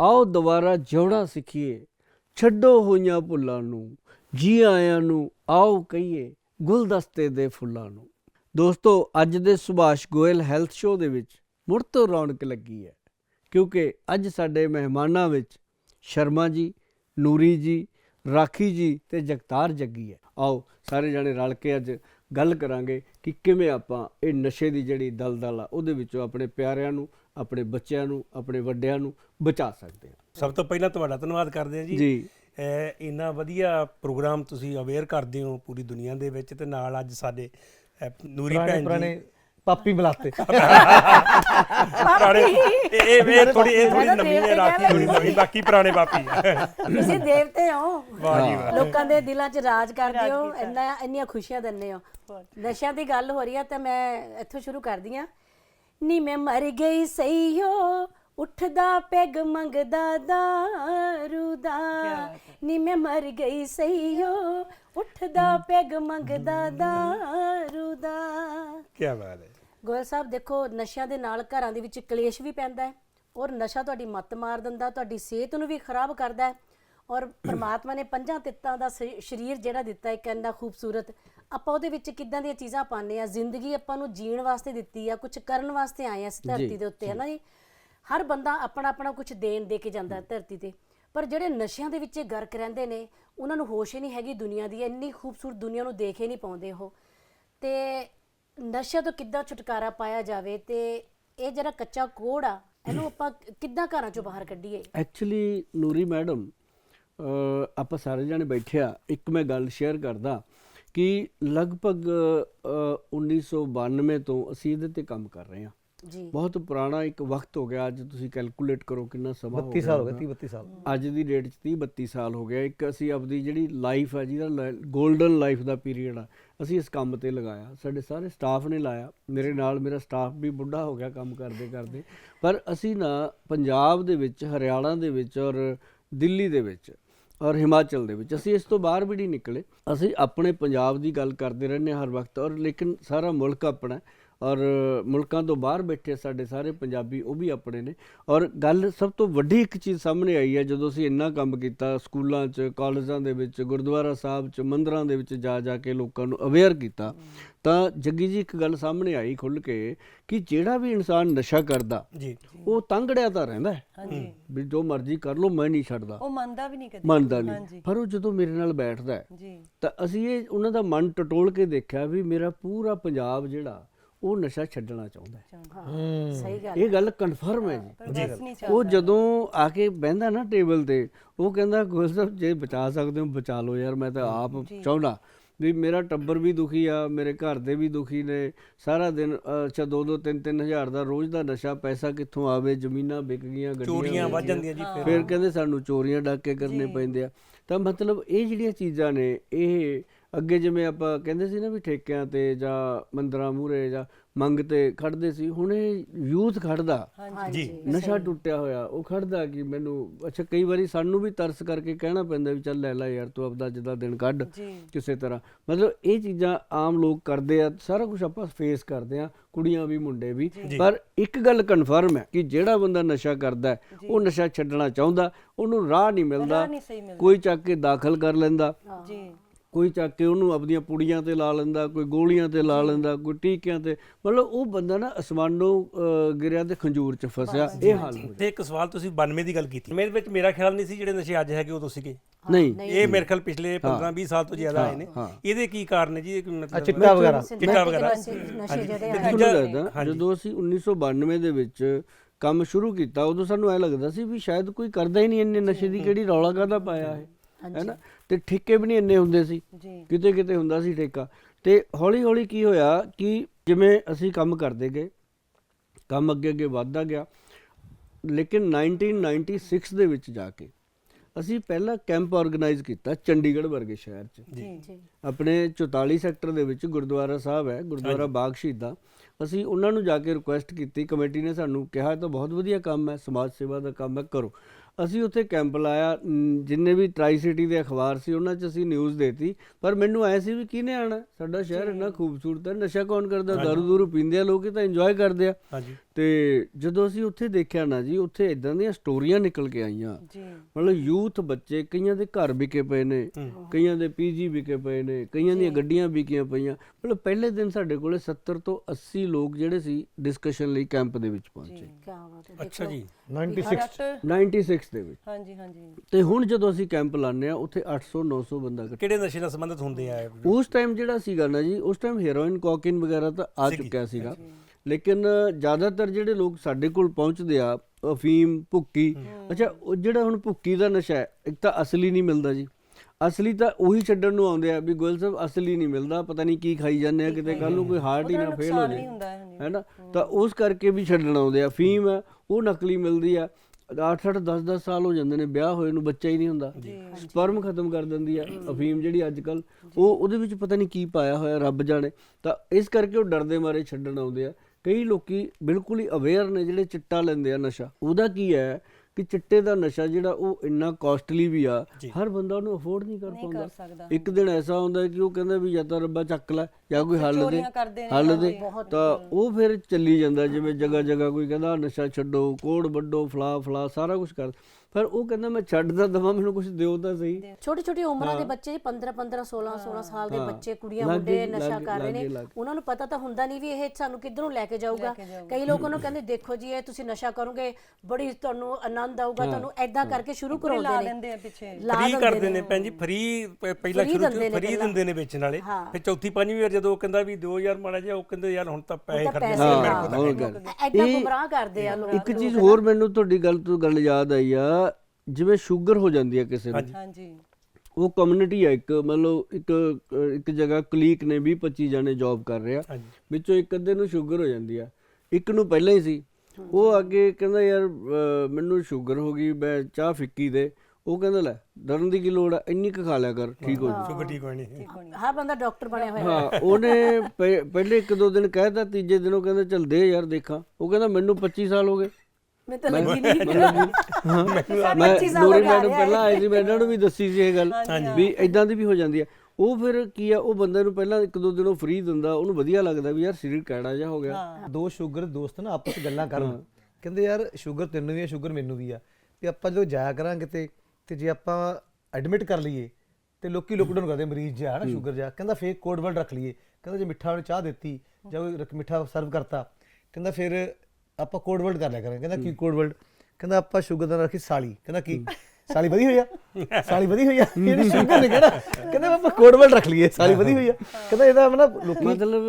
ਆਓ ਦੁਬਾਰਾ ਜਿਉਣਾ ਸਿੱਖੀਏ। ਛੱਡੋ ਹੋਈਆਂ ਭੁੱਲਾਂ ਨੂੰ, ਜੀ ਆਇਆਂ ਨੂੰ ਆਓ ਕਹੀਏ ਗੁਲਦਸਤੇ ਦੇ ਫੁੱਲਾਂ ਨੂੰ। ਦੋਸਤੋ, ਅੱਜ ਦੇ ਸੁਭਾਸ਼ ਗੋਇਲ ਹੈਲਥ ਸ਼ੋਅ ਦੇ ਵਿੱਚ ਮੁੜ ਤੋਂ ਰੌਣਕ ਲੱਗੀ ਹੈ, ਕਿਉਂਕਿ ਅੱਜ ਸਾਡੇ ਮਹਿਮਾਨਾਂ ਵਿੱਚ ਸ਼ਰਮਾ ਜੀ, ਨੂਰੀ ਜੀ, ਰਾਖੀ ਜੀ ਤੇ ਜਗਤਾਰ ਜੱਗੀ ਹੈ। ਆਓ, ਸਾਰੇ ਜਣੇ ਰਲ ਕੇ ਅੱਜ ਗੱਲ ਕਰਾਂਗੇ ਕਿ ਕਿਵੇਂ ਆਪਾਂ ਇਹ ਨਸ਼ੇ ਦੀ ਜਿਹੜੀ ਦਲਦਲ ਆ, ਉਹਦੇ ਵਿੱਚੋਂ ਆਪਣੇ ਪਿਆਰਿਆਂ ਨੂੰ ਆਪਣੇ ਬੱਚਿਆਂ ਨੂੰ ਆਪਣੇ ਵੱਡਿਆਂ ਨੂੰ ਬਚਾ ਸਕਦੇ ਹਾਂ। ਸਭ ਤੋਂ ਪਹਿਲਾਂ ਤੁਹਾਡਾ ਧੰਨਵਾਦ ਕਰਦੇ ਹਾਂ ਜੀ। ਜੀ। ਇਹ ਇੰਨਾ ਵਧੀਆ ਪ੍ਰੋਗਰਾਮ ਤੁਸੀਂ ਅਵੇਅਰ ਕਰਦੇ ਹੋ ਪੂਰੀ ਦੁਨੀਆ ਦੇ ਵਿੱਚ ਤੇ ਨਾਲ ਅੱਜ ਸਾਡੇ ਨੂਰੀ ਭੈਣ ਜੀ। ਪੁਰਾਣੇ ਪਾਪੀ ਬੁਲਾਤੇ। ਪੁਰਾਣੇ ਇਹ ਇਹ- ਥੋੜੀ ਇਹ ਥੋੜੀ ਨਵੀਂ ਹੈ ਰਾਖੀ ਥੋੜੀ ਨਵੀਂ ਬਾਕੀ ਪੁਰਾਣੇ ਹੈ। ਤੁਸੀਂ ਦੇਵਤੇ ਹੋ। ਵਾਹ ਜੀ ਵਾਹ। ਲੋਕਾਂ ਦੇ ਦਿਲਾਂ 'ਚ ਰਾਜ ਕਰਦੇ ਹੋ ਇੰਨਾ ਇੰਨੀਆਂ ਖੁਸ਼ੀਆਂ ਦਿੰਦੇ ਹੋ। ਨਸ਼ਿਆਂ ਦੀ ਗੱਲ ਹੋ ਰਹੀ ਹੈ ਤਾਂ ਮੈਂ ਇੱਥੋਂ ਸ਼ੁਰੂ ਕਰਦੀ ਆ ਨੀ ਮੈਂ ਮਰ ਗਈ ਸਈਓ ਉੱਠਦਾ ਪੈਗ ਮੰਗਦਾ ਦਾਰੂ ਦਾ। ਨੀ ਮੈਂ ਮਰ ਗਈ ਸਈਓ ਉੱਠਦਾ ਪੈਗ ਮੰਗਦਾ ਦਾਰੂ ਦਾ। ਕੀ ਬਾਤ ਹੈ। ਗੋਇਲ ਸਾਹਿਬ ਦੇਖੋ ਨਸ਼ਿਆਂ ਦੇ ਨਾਲ ਘਰਾਂ ਦੇ ਵਿੱਚ ਕਲੇਸ਼ ਵੀ ਪੈਂਦਾ ਹੈ ਔਰ ਨਸ਼ਾ ਤੁਹਾਡੀ ਮੱਤ ਮਾਰ ਦਿੰਦਾ ਤੁਹਾਡੀ ਸਿਹਤ ਨੂੰ ਵੀ ਖਰਾਬ ਕਰਦਾ ਹੈ ਔਰ ਪ੍ਰਮਾਤਮਾ ਨੇ ਪੰਜਾਂ ਤਿੱਤਾਂ ਦਾ ਸ- ਸਰੀਰ ਜਿਹੜਾ ਦਿੱਤਾ ਹੈ ਕਹਿੰਦਾ ਖੂਬਸੂਰਤ ਆਪਾਂ ਉਹਦੇ ਵਿੱਚ ਕਿੱਦਾਂ ਦੀਆਂ ਚੀਜ਼ਾਂ ਪਾਉਂਦੇ ਆ ਜ਼ਿੰਦਗੀ ਆਪਾਂ ਨੂੰ ਜੀਣ ਵਾਸਤੇ ਦਿੱਤੀ ਆ ਕੁਝ ਕਰਨ ਵਾਸਤੇ ਆਏ ਆ ਇਸ ਧਰਤੀ ਦੇ ਉੱਤੇ ਹੈ ਨਾ ਜੀ? ਹਰ ਬੰਦਾ ਆਪਣਾ ਆਪਣਾ ਕੁਝ ਦੇਣ ਦੇ ਕੇ ਜਾਂਦਾ ਧਰਤੀ ਤੇ। ਪਰ ਜਿਹੜੇ ਨਸ਼ਿਆਂ ਦੇ ਵਿੱਚ ਗਰਕ ਰਹਿੰਦੇ ਨੇ ਉਹਨਾਂ ਨੂੰ ਹੋਸ਼ ਹੀ ਨਹੀਂ ਹੈਗੀ ਦੁਨੀਆ ਦੀ ਇੰਨੀ ਖੂਬਸੂਰਤ ਦੁਨੀਆ ਨੂੰ ਦੇਖ ਹੀ ਨਹੀਂ ਪਾਉਂਦੇ ਉਹ। ਤੇ ਨਸ਼ੇ ਤੋਂ ਕਿੱਦਾਂ ਛੁਟਕਾਰਾ ਪਾਇਆ ਜਾਵੇ ਤੇ ਇਹ ਜਿਹੜਾ ਕੱਚਾ ਕੋੜ ਆ ਇਹਨੂੰ ਆਪਾਂ ਕਿੱਦਾਂ ਘਰਾਂ ਚੋਂ ਬਾਹਰ ਕੱਢੀਏ? ਐਕਚੁਅਲੀ ਨੂਰੀ ਮੈਡਮ ਆਪਾਂ ਸਾਰੇ ਜਣੇ ਬੈਠੇ ਆ ਇੱਕ ਮੈਂ ਗੱਲ ਸ਼ੇਅਰ ਕਰਦਾ। ਕਿ ਲਗਭਗ ਅ, 1992 ਤੋਂ ਅਸੀਂ ਇਹਦੇ ਤੇ ਕੰਮ ਕਰ ਰਹੇ ਹਾਂ। ਜੀ। ਬਹੁਤ ਪੁਰਾਣਾ ਇੱਕ ਵਕਤ ਹੋ ਗਿਆ ਅੱਜ ਤੁਸੀਂ ਕੈਲਕੂਲੇਟ ਕਰੋ ਕਿੰਨਾ ਸਮਾਂ ਹੋ 32 ਗਿਆ ਸਾਲ ਹੋ ਗਏ ਹੋਊਗਾ। 30 32 ਸਾਲ। ਅੱਜ ਦੀ ਡੇਟ 'ਚ 30 32 ਸਾਲ ਹੋ ਗਿਆ। ਇੱਕ ਅਸੀਂ ਆਪਦੀ ਜਿਹੜੀ ਲਾਈਫ ਹੈ ਜਿਹਦਾ 골ਡਨ ਲਾਈਫ ਦਾ ਪੀਰੀਅਡ ਆ ਅਸੀਂ ਇਸ ਕੰਮ ਤੇ ਲਗਾਇਆ। ਸਾਡੇ ਸਾਰੇ ਸਟਾਫ ਨੇ ਲਾਇਆ। ਮੇਰੇ ਨਾਲ ਮੇਰਾ ਸਟਾਫ ਵੀ ਬੁੱਢਾ ਹੋ ਗਿਆ ਕੰਮ ਕਰਦੇ ਕਰਦੇ। ਪਰ ਅਸੀਂ ਨਾ ਪੰਜਾਬ ਦੇ ਵਿੱਚ ਹਰਿਆਣਾ ਦੇ ਵਿੱਚ ਔਰ ਦਿੱਲੀ ਦੇ ਵਿੱਚ ਔਰ ਹਿਮਾਚਲ ਦੇ ਵਿੱਚ। ਅਸੀਂ ਇਸ ਤੋਂ ਬਾਹਰ ਵੀ ਨਹੀਂ ਨਿਕਲੇ। ਅਸੀਂ ਆਪਣੇ ਪੰਜਾਬ ਦੀ ਗੱਲ ਕਰਦੇ ਰਹਿੰਦੇ ਹਾਂ ਹਰ ਵਕਤ ਔਰ ਲੇਕਿਨ ਸਾਰਾ ਮੁਲਕ ਆਪਣਾ ਔਰ ਮੁਲਕਾਂ ਤੋਂ ਬਾਹਰ ਬੈਠੇ ਸਾਡੇ ਸਾਰੇ ਪੰਜਾਬੀ ਉਹ ਵੀ ਆਪਣੇ ਨੇ। ਔਰ ਗੱਲ ਸਭ ਤੋਂ ਵੱਡੀ ਇੱਕ ਚੀਜ਼ ਸਾਹਮਣੇ ਆਈ ਹੈ ਜਦੋਂ ਅਸੀਂ ਇੰਨਾ ਕੰਮ ਕੀਤਾ ਸਕੂਲਾਂ 'ਚ ਕਾਲਜਾਂ ਦੇ ਵਿੱਚ ਗੁਰਦੁਆਰਾ ਸਾਹਿਬ 'ਚ ਮੰਦਰਾਂ ਦੇ ਵਿੱਚ ਜਾ ਜਾ ਕੇ ਲੋਕਾਂ ਨੂੰ ਅਵੇਅਰ ਕੀਤਾ ਤਾਂ ਜੱਗੀ ਜੀ ਇੱਕ ਗੱਲ ਸਾਹਮਣੇ ਆਈ ਖੁੱਲ ਕੇ ਕਿ ਜਿਹੜਾ ਵੀ ਇਨਸਾਨ ਨਸ਼ਾ ਕਰਦਾ ਜੀ। ਉਹ ਤੰਗੜਿਆ ਤਾਂ ਰਹਿੰਦਾ ਹੈ। ਹਾਂਜੀ। ਵੀ ਜੋ ਮਰਜ਼ੀ ਕਰ ਲਓ ਮੈਂ ਨਹੀਂ ਛੱਡਦਾ। ਉਹ ਮੰਨਦਾ ਵੀ ਨਹੀਂ ਕਦੇ। ਮੰਨਦਾ ਨਹੀਂ। ਪਰ ਉਹ ਜਦੋਂ ਮੇਰੇ ਨਾਲ ਬੈਠਦਾ ਹੈ ਜੀ। ਤਾਂ ਅਸੀਂ ਇਹ ਉਹਨਾਂ ਦਾ ਮਨ ਟਟੋਲ ਕੇ ਦੇਖਿਆ ਵੀ ਮੇਰਾ ਪੂਰਾ ਪੰਜਾਬ ਜਿਹੜਾ ਉਹ ਨਸ਼ਾ ਛੱਡਣਾ ਚਾਹੁੰਦਾ ਹੈ। ਹਾਂ ਸਹੀ ਗੱਲ ਇਹ ਗੱਲ ਕਨਫਰਮ ਹੈ ਜੀ। ਉਹ ਜਦੋਂ ਆ ਕੇ ਬਹਿੰਦਾ ਨਾ ਟੇਬਲ ਤੇ ਉਹ ਕਹਿੰਦਾ ਗੁਲ ਸਾਹਿਬ ਜੇ ਬਚਾ ਸਕਦੇ ਹੋ ਬਚਾ ਲਓ ਯਾਰ ਮੈਂ ਤਾਂ ਆਪ ਚਾਹੁੰਦਾ। ਵੀ ਮੇਰਾ ਟੱਬਰ ਵੀ ਦੁਖੀ ਆ ਮੇਰੇ ਘਰ ਦੇ ਵੀ ਦੁਖੀ ਨੇ। ਸਾਰਾ ਦਿਨ ਅੱਛਾ 2 2 3 3 ਹਜ਼ਾਰ ਦਾ ਰੋਜ਼ ਦਾ ਨਸ਼ਾ ਪੈਸਾ ਕਿੱਥੋਂ ਆਵੇ? ਜ਼ਮੀਨਾਂ ਵਿਕ ਗਈਆਂ ਗੱਡੀਆਂ ਚੋਰੀਆਂ। ਜਾਂਦੀਆਂ ਜੀ ਫਿਰ। ਫਿਰ ਕਹਿੰਦੇ ਸਾਨੂੰ ਚੋਰੀਆਂ ਡਾਕੇ ਕਰਨੇ ਪੈਂਦੇ ਆ। ਤਾਂ ਮਤਲਬ ਇਹ ਜਿਹੜੀਆਂ ਚੀਜ਼ਾਂ ਨੇ ਇਹ ਅੱਗੇ ਜਿਵੇਂ ਆਪਾਂ ਕਹਿੰਦੇ ਸੀ ਨਾ ਵੀ ਠੇਕਿਆਂ ਤੇ ਜਾਂ ਮੰਦਰਾਂ ਮੂਰੇ ਜਾਂ ਮੰਗ ਤੇ ਖੜਦੇ ਸੀ ਹੁਣ ਇਹ ਯੂਥ ਖੜਦਾ। ਜੀ। ਨਸ਼ਾ ਟੁੱਟਿਆ ਹੋਇਆ ਉਹ ਖੜਦਾ ਕਿ ਮੈਨੂੰ ਅੱਛਾ ਕਈ ਵਾਰੀ ਸਾਨੂੰ ਵੀ ਤਰਸ ਕਰਕੇ ਕਹਿਣਾ ਪੈਂਦਾ ਵੀ ਚੱਲ ਲੈ ਲੈ ਯਾਰ ਤੂੰ ਆਪਦਾ ਜਿੱਦਾਂ ਦਿਨ ਕੱਢ ਕਿਸੇ ਤਰ੍ਹਾਂ। ਮਤਲਬ ਇਹ ਚੀਜ਼ਾਂ ਆਮ ਲੋਕ ਕਰਦੇ ਆ ਸਾਰਾ ਕੁਝ ਆਪਾਂ ਫੇਸ ਕਰਦੇ ਆ ਕੁੜੀਆਂ ਵੀ ਮੁੰਡੇ ਵੀ। ਪਰ ਇੱਕ ਗੱਲ ਕਨਫਰਮ ਹੈ ਕਿ ਜਿਹੜਾ ਬੰਦਾ ਨਸ਼ਾ ਕਰਦਾ ਉਹ ਨਸ਼ਾ ਛੱਡਣਾ ਚਾਹੁੰਦਾ ਉਹਨੂੰ ਰਾਹ ਨਹੀਂ ਮਿਲਦਾ। ਕੋਈ ਚੱਕ ਕੇ ਦਾਖਲ ਕਰ ਲੈਂਦਾ। ਜੀ। ਕੋਈ ਚੱਕ ਕੇ ਉਹਨੂੰ ਆਪਣੀਆਂ ਪੁੜੀਆਂ ਤੇ ਲਾ ਲੈਂਦਾ ਕੋਈ ਗੋਲੀਆਂ ਤੇ ਲਾ ਲੈਂਦਾ ਕੋਈ ਟੀਕਿਆਂ ਤੇ ਮਤਲਬ ਉਹ ਬੰਦਾ ਨਾ ਅਸਮਾਨੋਂ ਗਿਰਿਆ ਤੇ ਖੰਜੂਰ ਚ ਫਸਿਆ। ਇਹ ਹਾਲ ਹੋ ਤੇ ਇੱਕ ਸਵਾਲ ਤੁਸੀਂ 92 ਦੀ ਗੱਲ ਕੀਤੀ। ਮੇਰੇ ਵਿੱਚ ਮੇਰਾ ਖਿਆਲ ਨਹੀਂ ਸੀ ਜਿਹੜੇ ਨਸ਼ੇ ਅੱਜ ਹੈਗੇ ਉਦੋਂ ਸੀਗੇ। ਨਹੀਂ। ਇਹ ਮੇਰੇ ਖਿਆਲ ਪਿਛਲੇ 15 20 ਸਾਲ ਤੋਂ ਜ਼ਿਆਦਾ ਆਏ ਨੇ। ਇਹਦੇ ਕੀ ਕਾਰਨ ਹੈ ਜੀ? ਇਹ ਮਤਲਬ ਚਿੱਟਾ ਵਗੈਰਾ। ਚਿੱਟਾ ਵਗੈਰਾ। ਨਸ਼ੇ ਜਿਹੜੇ ਆ ਜਦੋਂ ਅਸੀਂ 1992 ਦੇ ਵਿੱਚ ਕੰਮ ਸ਼ੁਰੂ ਕੀਤਾ ਉਦੋਂ ਸਾਨੂੰ ਐ ਲੱਗਦਾ ਸੀ ਵੀ ਸ਼ਾਇਦ ਕੋਈ ਕਰਦਾ ਹੀ ਨਹੀਂ ਇੰਨੇ ਨਸ਼ੇ ਦੀ ਕਿਹੜੀ ਰੌਲਾ ਕਾਹਦਾ ਪਾਇਆ ਹੈ। ਹੈਨਾ? ਤੇ ਠੇਕੇ ਵੀ ਨਹੀਂ ਇੰਨੇ ਹੁੰਦੇ ਸੀ। ਜੀ। ਕਿਤੇ ਕਿਤੇ ਹੁੰਦਾ ਸੀ ਠੇਕਾ। ਤੇ ਹੌਲੀ ਹੌਲੀ ਕੀ ਹੋਇਆ ਕਿ ਜਿਵੇਂ ਅਸੀਂ ਕੰਮ ਕਰਦੇ ਗਏ ਕੰਮ ਅੱਗੇ ਅੱਗੇ ਵੱਧਦਾ ਗਿਆ ਲੇਕਿਨ 1996 ਦੇ ਵਿੱਚ ਜਾ ਕੇ ਅਸੀਂ ਪਹਿਲਾ ਕੈਂਪ ਆਰਗੇਨਾਈਜ਼ ਕੀਤਾ ਚੰਡੀਗੜ੍ਹ ਵਰਗੇ ਸ਼ਹਿਰ 'ਚ। ਜੀ। ਆਪਣੇ 44 ਸੈਕਟਰ ਦੇ ਵਿੱਚ ਗੁਰਦੁਆਰਾ ਸਾਹਿਬ ਹੈ ਗੁਰਦੁਆਰਾ ਬਾਗ ਸ਼ਹੀਦਾਂ। ਅਸੀਂ ਉਹਨਾਂ ਨੂੰ ਜਾ ਕੇ ਰਿਕੁਐਸਟ ਕੀਤੀ ਕਮੇਟੀ ਨੇ ਸਾਨੂੰ ਕਿਹਾ ਇਹ ਤਾਂ ਬਹੁਤ ਵਧੀਆ ਕੰਮ ਹੈ ਸਮਾਜ ਸੇਵਾ ਦਾ ਕੰਮ ਹੈ ਕਰੋ। ਅਸੀਂ ਉੱਥੇ ਕੈਂਪ ਲਾਇਆ ਜਿੰਨੇ ਵੀ ਟਰਾਈ ਸਿਟੀ ਦੇ ਅਖਬਾਰ ਸੀ ਉਹਨਾਂ 'ਚ ਅਸੀਂ ਨਿਊਜ਼ ਦੇਤੀ। ਪਰ ਮੈਨੂੰ ਐ ਸੀ ਵੀ ਕਿਹਨੇ ਆਣਾ ਸਾਡਾ ਸ਼ਹਿਰ ਇੰਨਾ ਖੂਬਸੂਰਤ ਹੈ ਨਸ਼ਾ ਕੌਣ ਕਰਦਾ? ਦਾਰੂ ਦੂਰੂ ਪੀਂਦੇ ਆ ਲੋਕ ਤਾਂ ਇੰਜੋਏ ਕਰਦੇ ਆ। ਹਾਂਜੀ। ਤੇ ਜਦੋਂ ਅਸੀਂ ਉੱਥੇ ਦੇਖਿਆ ਨਾ ਜੀ ਉੱਥੇ ਇਦਾਂ ਦੀਆਂ ਸਟੋਰੀਆਂ ਨਿਕਲ ਕੇ ਆਈਆਂ। ਜੀ। ਮਤਲਬ ਯੂਥ ਬੱਚੇ ਕਈਆਂ ਦੇ ਘਰ ਵਿਕੇ ਪਏ ਨੇ ਕਈਆਂ ਦੇ ਪੀਜੀ ਵਿਕੇ ਪਏ ਨੇ ਕਈਆਂ ਦੀਆਂ ਗੱਡੀਆਂ ਵਿਕੀਆਂ ਪਈਆਂ। ਮਤਲਬ ਪਹਿਲੇ ਦਿਨ ਸਾਡੇ ਕੋਲੇ 70 ਤੋਂ 80 ਲੋਕ ਜਿਹੜੇ ਸੀ ਡਿਸਕਸ਼ਨ ਲਈ ਕੈਂਪ ਦੇ ਵਿੱਚ ਪਹੁੰਚੇ। ਕੀ ਬਾਤ ਹੈ ਅੱਛਾ ਜੀ 96 ਡਾਕਟਰ 96 ਦੇ ਵਿੱਚ। ਹਾਂਜੀ ਹਾਂਜੀ। ਤੇ ਹੁਣ ਜਦੋਂ ਅਸੀਂ ਕੈਂਪ ਲਾਉਂਦੇ ਆ ਉੱਥੇ 800 900 ਬੰਦਾ ਕਿਹੜੇ ਨਸ਼ੇ ਨਾਲ ਸੰਬੰਧਿਤ ਹੁੰਦੇ ਆ? ਉਸ ਟਾਈਮ ਜਿਹੜਾ ਸੀਗਾ ਨਾ ਜੀ ਉਸ ਟਾਈਮ ਹੈਰੋਇਨ ਕੋਕੇਨ ਵਗੈਰਾ ਤਾਂ ਆ ਚੁੱਕਿਆ ਸੀਗਾ। ਲੇਕਿਨ ਜ਼ਿਆਦਾਤਰ ਜਿਹੜੇ ਲੋਕ ਸਾਡੇ ਕੋਲ ਪਹੁੰਚਦੇ ਆ ਅਫੀਮ ਭੁੱਕੀ ਅੱਛਾ ਉਹ ਜਿਹੜਾ ਹੁਣ ਭੁੱਕੀ ਦਾ ਨਸ਼ਾ ਹੈ ਇੱਕ ਤਾਂ ਅਸਲੀ ਨਹੀਂ ਮਿਲਦਾ ਜੀ। ਅਸਲੀ ਤਾਂ ਉਹੀ ਛੱਡਣ ਨੂੰ ਆਉਂਦੇ ਆ ਵੀ ਗੋਇਲ ਸਾਹਿਬ ਅਸਲੀ ਨਹੀਂ ਮਿਲਦਾ ਪਤਾ ਨਹੀਂ ਕੀ ਖਾਈ ਜਾਂਦੇ ਆ ਕਿਤੇ ਕੱਲ ਨੂੰ ਕੋਈ ਹਾਰਟ ਹੀ ਨਾ ਫੇਲ ਹੋ ਜਾਏ ਹੈਨਾ? ਤਾਂ ਉਸ ਕਰਕੇ ਵੀ ਛੱਡਣ ਆਉਂਦੇ ਆ। ਫੀਮ ਹੈ ਉਹ ਨਕਲੀ ਮਿਲਦੀ ਆ। 8-8 10-10 ਸਾਲ ਹੋ ਜਾਂਦੇ ਨੇ ਵਿਆਹ ਹੋਏ ਨੂੰ ਬੱਚਾ ਹੀ ਨਹੀਂ ਹੁੰਦਾ। ਸਪਰਮ ਖਤਮ ਕਰ ਦਿੰਦੀ ਆ ਅਫੀਮ ਜਿਹੜੀ ਅੱਜ ਕੱਲ ਉਹ ਉਹਦੇ ਵਿੱਚ ਪਤਾ ਨਹੀਂ ਕੀ ਪਾਇਆ ਹੋਇਆ ਰੱਬ ਜਾਣੇ। ਤਾਂ ਇਸ ਕਰਕੇ ਉਹ ਡਰਦੇ ਮਾਰੇ ਛੱਡਣ ਆਉਂਦੇ ਆ। ਕਈ ਲੋਕੀ ਬਿਲਕੁਲ ਹੀ ਅਵੇਅਰ ਨੇ ਜਿਹੜੇ ਚਿੱਟਾ ਲੈਂਦੇ ਆ ਨਸ਼ਾ। ਉਹਦਾ ਕੀ ਹੈ ਕਿ ਚਿੱਟੇ ਦਾ ਨਸ਼ਾ ਜਿਹੜਾ ਉਹ ਇੰਨਾ ਕਾਸਟਲੀ ਵੀ ਆ ਹਰ ਬੰਦਾ ਉਹਨੂੰ ਅਫੋਰਡ ਨਹੀਂ ਕਰ ਪਾਉਂਦਾ। ਇੱਕ ਦਿਨ ਐਸਾ ਹੁੰਦਾ ਕਿ ਉਹ ਕਹਿੰਦਾ ਵੀ ਜਾਂ ਤਾਂ ਰੱਬਾ ਚੱਕ ਲੈ ਜਾਂ ਕੋਈ ਹੱਲ ਦੇ ਹੱਲ ਦੇ ਤਾਂ ਉਹ ਫਿਰ ਚੱਲੀ ਜਾਂਦਾ ਜਿਵੇਂ ਜਗ੍ਹਾ ਜਗ੍ਹਾ ਕੋਈ ਕਹਿੰਦਾ ਨਸ਼ਾ ਛੱਡੋ ਕੋੜ ਵੱਡੋ ਫਲਾ ਫਲਾ ਸਾਰਾ ਕੁਝ ਕਰ। ਪਰ ਉਹ ਕਹਿੰਦਾ ਮੈਂ ਛੱਡਦਾ ਦਵਾਂ ਮੈਨੂੰ ਕੁਝ ਦਿਓ ਤਾਂ ਸਹੀ। ਛੋਟੀ ਛੋਟੀ ਉਮਰਾਂ ਦੇ ਬੱਚੇ ਜੀ 15 15 16 16 ਸਾਲ ਦੇ ਬੱਚੇ ਕੁੜੀਆਂ ਮੁੰਡੇ ਨਸ਼ਾ ਕਰ ਰਹੇ ਨੇ। ਉਹਨਾਂ ਨੂੰ ਪਤਾ ਤਾਂ ਹੁੰਦਾ ਨਹੀਂ ਵੀ ਇਹ ਸਾਨੂੰ ਕਿੱਧਰੋਂ ਲੈ ਕੇ ਜਾਊਗਾ। ਕਈ ਲੋਕ ਉਹਨੂੰ ਕਹਿੰਦੇ ਦੇਖੋ ਜੀ ਇਹ ਤੁਸੀਂ ਨਸ਼ਾ ਕਰੋਗੇ ਬੜੀ ਤੁਹਾਨੂੰ ਆਨੰਦ ਆਊਗਾ ਤੁਹਾਨੂੰ ਐਦਾਂ ਕਰਕੇ ਸ਼ੁਰੂ ਕਰਾਉਂਦੇ ਨੇ। ਦਿੰਦੇ ਆ ਪਿੱਛੇ। ਲਾ ਫ੍ਰੀ ਦਿੰਦੇ ਕਰਦੇ ਨੇ। ਭੈਣ ਜੀ ਫ੍ਰੀ ਪਹਿਲਾਂ ਸ਼ੁਰੂ ਚ ਫ੍ਰੀ। ਦਿੰਦੇ ਨੇ ਵੇਚਣ ਵਾਲੇ। ਫਿਰ ਚੌਥੀ ਪੰਜਵੀਂ ਵਾਰ ਜਦੋਂ ਉਹ ਕਹਿੰਦਾ ਵੀ 2000 ਮਾੜਾ ਜਿਹਾ ਉਹ ਕਹਿੰਦੇ ਯਾਰ ਹੁਣ ਤਾਂ ਪੈਸੇ ਤਾਂ ਖਰਚੇ ਪੈਸੇ ਮੇਰੇ ਕੋਲ ਤਾਂ। ਐਦਾਂ ਗੁੰਮਰਾਹ ਕਰਦੇ ਆ ਲੋਕ। ਇੱਕ ਚੀਜ਼ ਹੋਰ ਮੈਨੂੰ ਤੁਹਾਡੀ ਗੱਲ ਤੋਂ ਗੱਲ ਯਾਦ ਆਈ ਆ। ਜਿਵੇਂ ਸ਼ੂਗਰ ਹੋ ਜਾਂਦੀ ਆ ਕਿਸੇ ਨੂੰ ਹਾਂਜੀ। ਉਹ ਕਮਿਊਨਿਟੀ ਆ ਇੱਕ ਮਤਲਬ ਇੱਕ ਇੱਕ ਜਗ੍ਹਾ ਕਲੀਕ ਨੇ 20 25 ਜਾਣੇ ਜੌਬ ਕਰ ਰਹੇ ਆ। ਵਿੱਚੋਂ ਇੱਕ ਅੱਧੇ ਨੂੰ ਸ਼ੂਗਰ ਹੋ ਜਾਂਦੀ ਆ। ਇੱਕ ਨੂੰ ਪਹਿਲਾਂ ਹੀ ਸੀ। ਉਹ ਅੱਗੇ ਕਹਿੰਦਾ ਯਾਰ ਮੈਨੂੰ ਸ਼ੂਗਰ ਹੋ ਗਈ ਮੈਂ ਚਾਹ ਫਿੱਕੀ ਦੇ। ਉਹ ਕਹਿੰਦਾ ਲੈ ਡਰਨ ਦੀ ਕੀ ਲੋੜ ਆ ਇੰਨੀ ਕੁ ਖਾ ਲਿਆ ਕਰ ਠੀਕ ਹੋ ਜੂ। ਸ਼ੂਗਰ ਠੀਕ ਹੋਣੀ। ਹੈ ਹਰ ਬੰਦਾ ਡਾਕਟਰ ਬਣਿਆ ਹੋਇਆ ਹਾਂ ਉਹਨੇ ਪਹਿ- ਪਹਿਲੇ ਇੱਕ ਦੋ ਦਿਨ ਕਹਿਤਾ ਤੀਜੇ ਦਿਨ ਉਹ ਕਹਿੰਦਾ ਚੱਲ ਦੇ ਯਾਰ ਦੇਖਾਂ। ਉਹ ਕਹਿੰਦਾ ਮੈਨੂੰ 25 ਸਾਲ ਹੋ ਗਏ। ਮੈਂ ਤਾਂ ਲੱਗੀ ਨਹੀਂ। ਹਾਂ ਮੈਂ 25 ਸਾਲ ਨੂਰੀ ਹੋ ਗਿਆ ਮੈਡਮ ਪਹਿਲਾਂ ਆਈ ਸੀ ਮੈਂ ਇਹਨਾਂ ਨੂੰ ਵੀ ਦੱਸੀ ਸੀ ਇਹ ਗੱਲ ਵੀ ਇਦਾਂ ਦੀ ਵੀ ਹੋ ਜਾਂਦੀ ਆ। ਉਹ ਫਿਰ ਕੀ ਆ ਉਹ ਬੰਦੇ ਨੂੰ ਪਹਿਲਾਂ ਇੱਕ ਦੋ ਦਿਨ ਉਹ ਫ੍ਰੀ ਦਿੰਦਾ ਉਹਨੂੰ ਵਧੀਆ ਲੱਗਦਾ ਵੀ ਯਾਰ ਸਰੀਰ ਕੈੜਾ ਜਿਹਾ ਹੋ ਗਿਆ। ਦੋ ਸ਼ੂਗਰ ਦੋਸਤ ਨਾ ਆਪਸ ਵਿੱਚ ਗੱਲਾਂ ਕਰਨ। ਕਹਿੰਦੇ ਯਾਰ ਸ਼ੂਗਰ ਤੈਨੂੰ ਵੀ ਹੈ ਸ਼ੂਗਰ ਮੈਨੂੰ ਵੀ ਆ। ਵੀ ਆਪਾਂ ਜਦੋਂ ਜਾਇਆ ਕਰਾਂਗੇ ਤੇ ਤੇ ਜੇ ਆਪਾਂ ਐਡਮਿਟ ਕਰ ਲਈਏ ਤੇ ਲੋਕੀ ਲੋਕਡਾਊਨ ਕਰਦੇ ਮਰੀਜ਼ ਜਿਹਾ ਨਾ ਸ਼ੂਗਰ ਜਿਹਾ। ਕਹਿੰਦਾ ਫੇਕ ਕੋਡ ਵਰਡ ਰੱਖ ਲਈਏ। ਕਹਿੰਦਾ ਜੇ ਮਿੱਠਾ ਉਹਨੇ ਚਾਹ ਦਿੱਤੀ ਜਾਂ ਮਿੱਠਾ ਸਰਵ ਕਰਤਾ। ਕਹਿੰਦਾ ਫਿਰ ਆਪਾਂ ਕੋਡ ਵਰਡ ਕਰ ਲਿਆ ਕਰਾਂਗੇ। ਕਹਿੰਦਾ ਕੀ ਕੋਡ ਵਰਡ ਕਹਿੰਦਾ ਆਪਾਂ ਸ਼ੂਗਰ ਦਾ ਰੱਖੀ ਸਾਲੀ। ਕਹਿੰਦਾ ਕੀ? ਸਾਲੀ ਵਧੀ ਹੋਈ ਆ। ਸਾਲੀ ਵਧੀ ਹੋਈ ਆ। ਇਹਨੇ ਸ਼ੂਗਰ ਨੇ ਕਿਹੜਾ ਕਹਿੰਦਾ ਆਪਾਂ ਕੋਡ ਵਰਡ ਰੱਖ ਲਈਏ ਸਾਲੀ ਵਧੀ ਹੋਈ ਆ। ਕਹਿੰਦਾ ਇਹਦਾ ਮਤਲਬ ਲੋਕੀ ਮਤਲਬ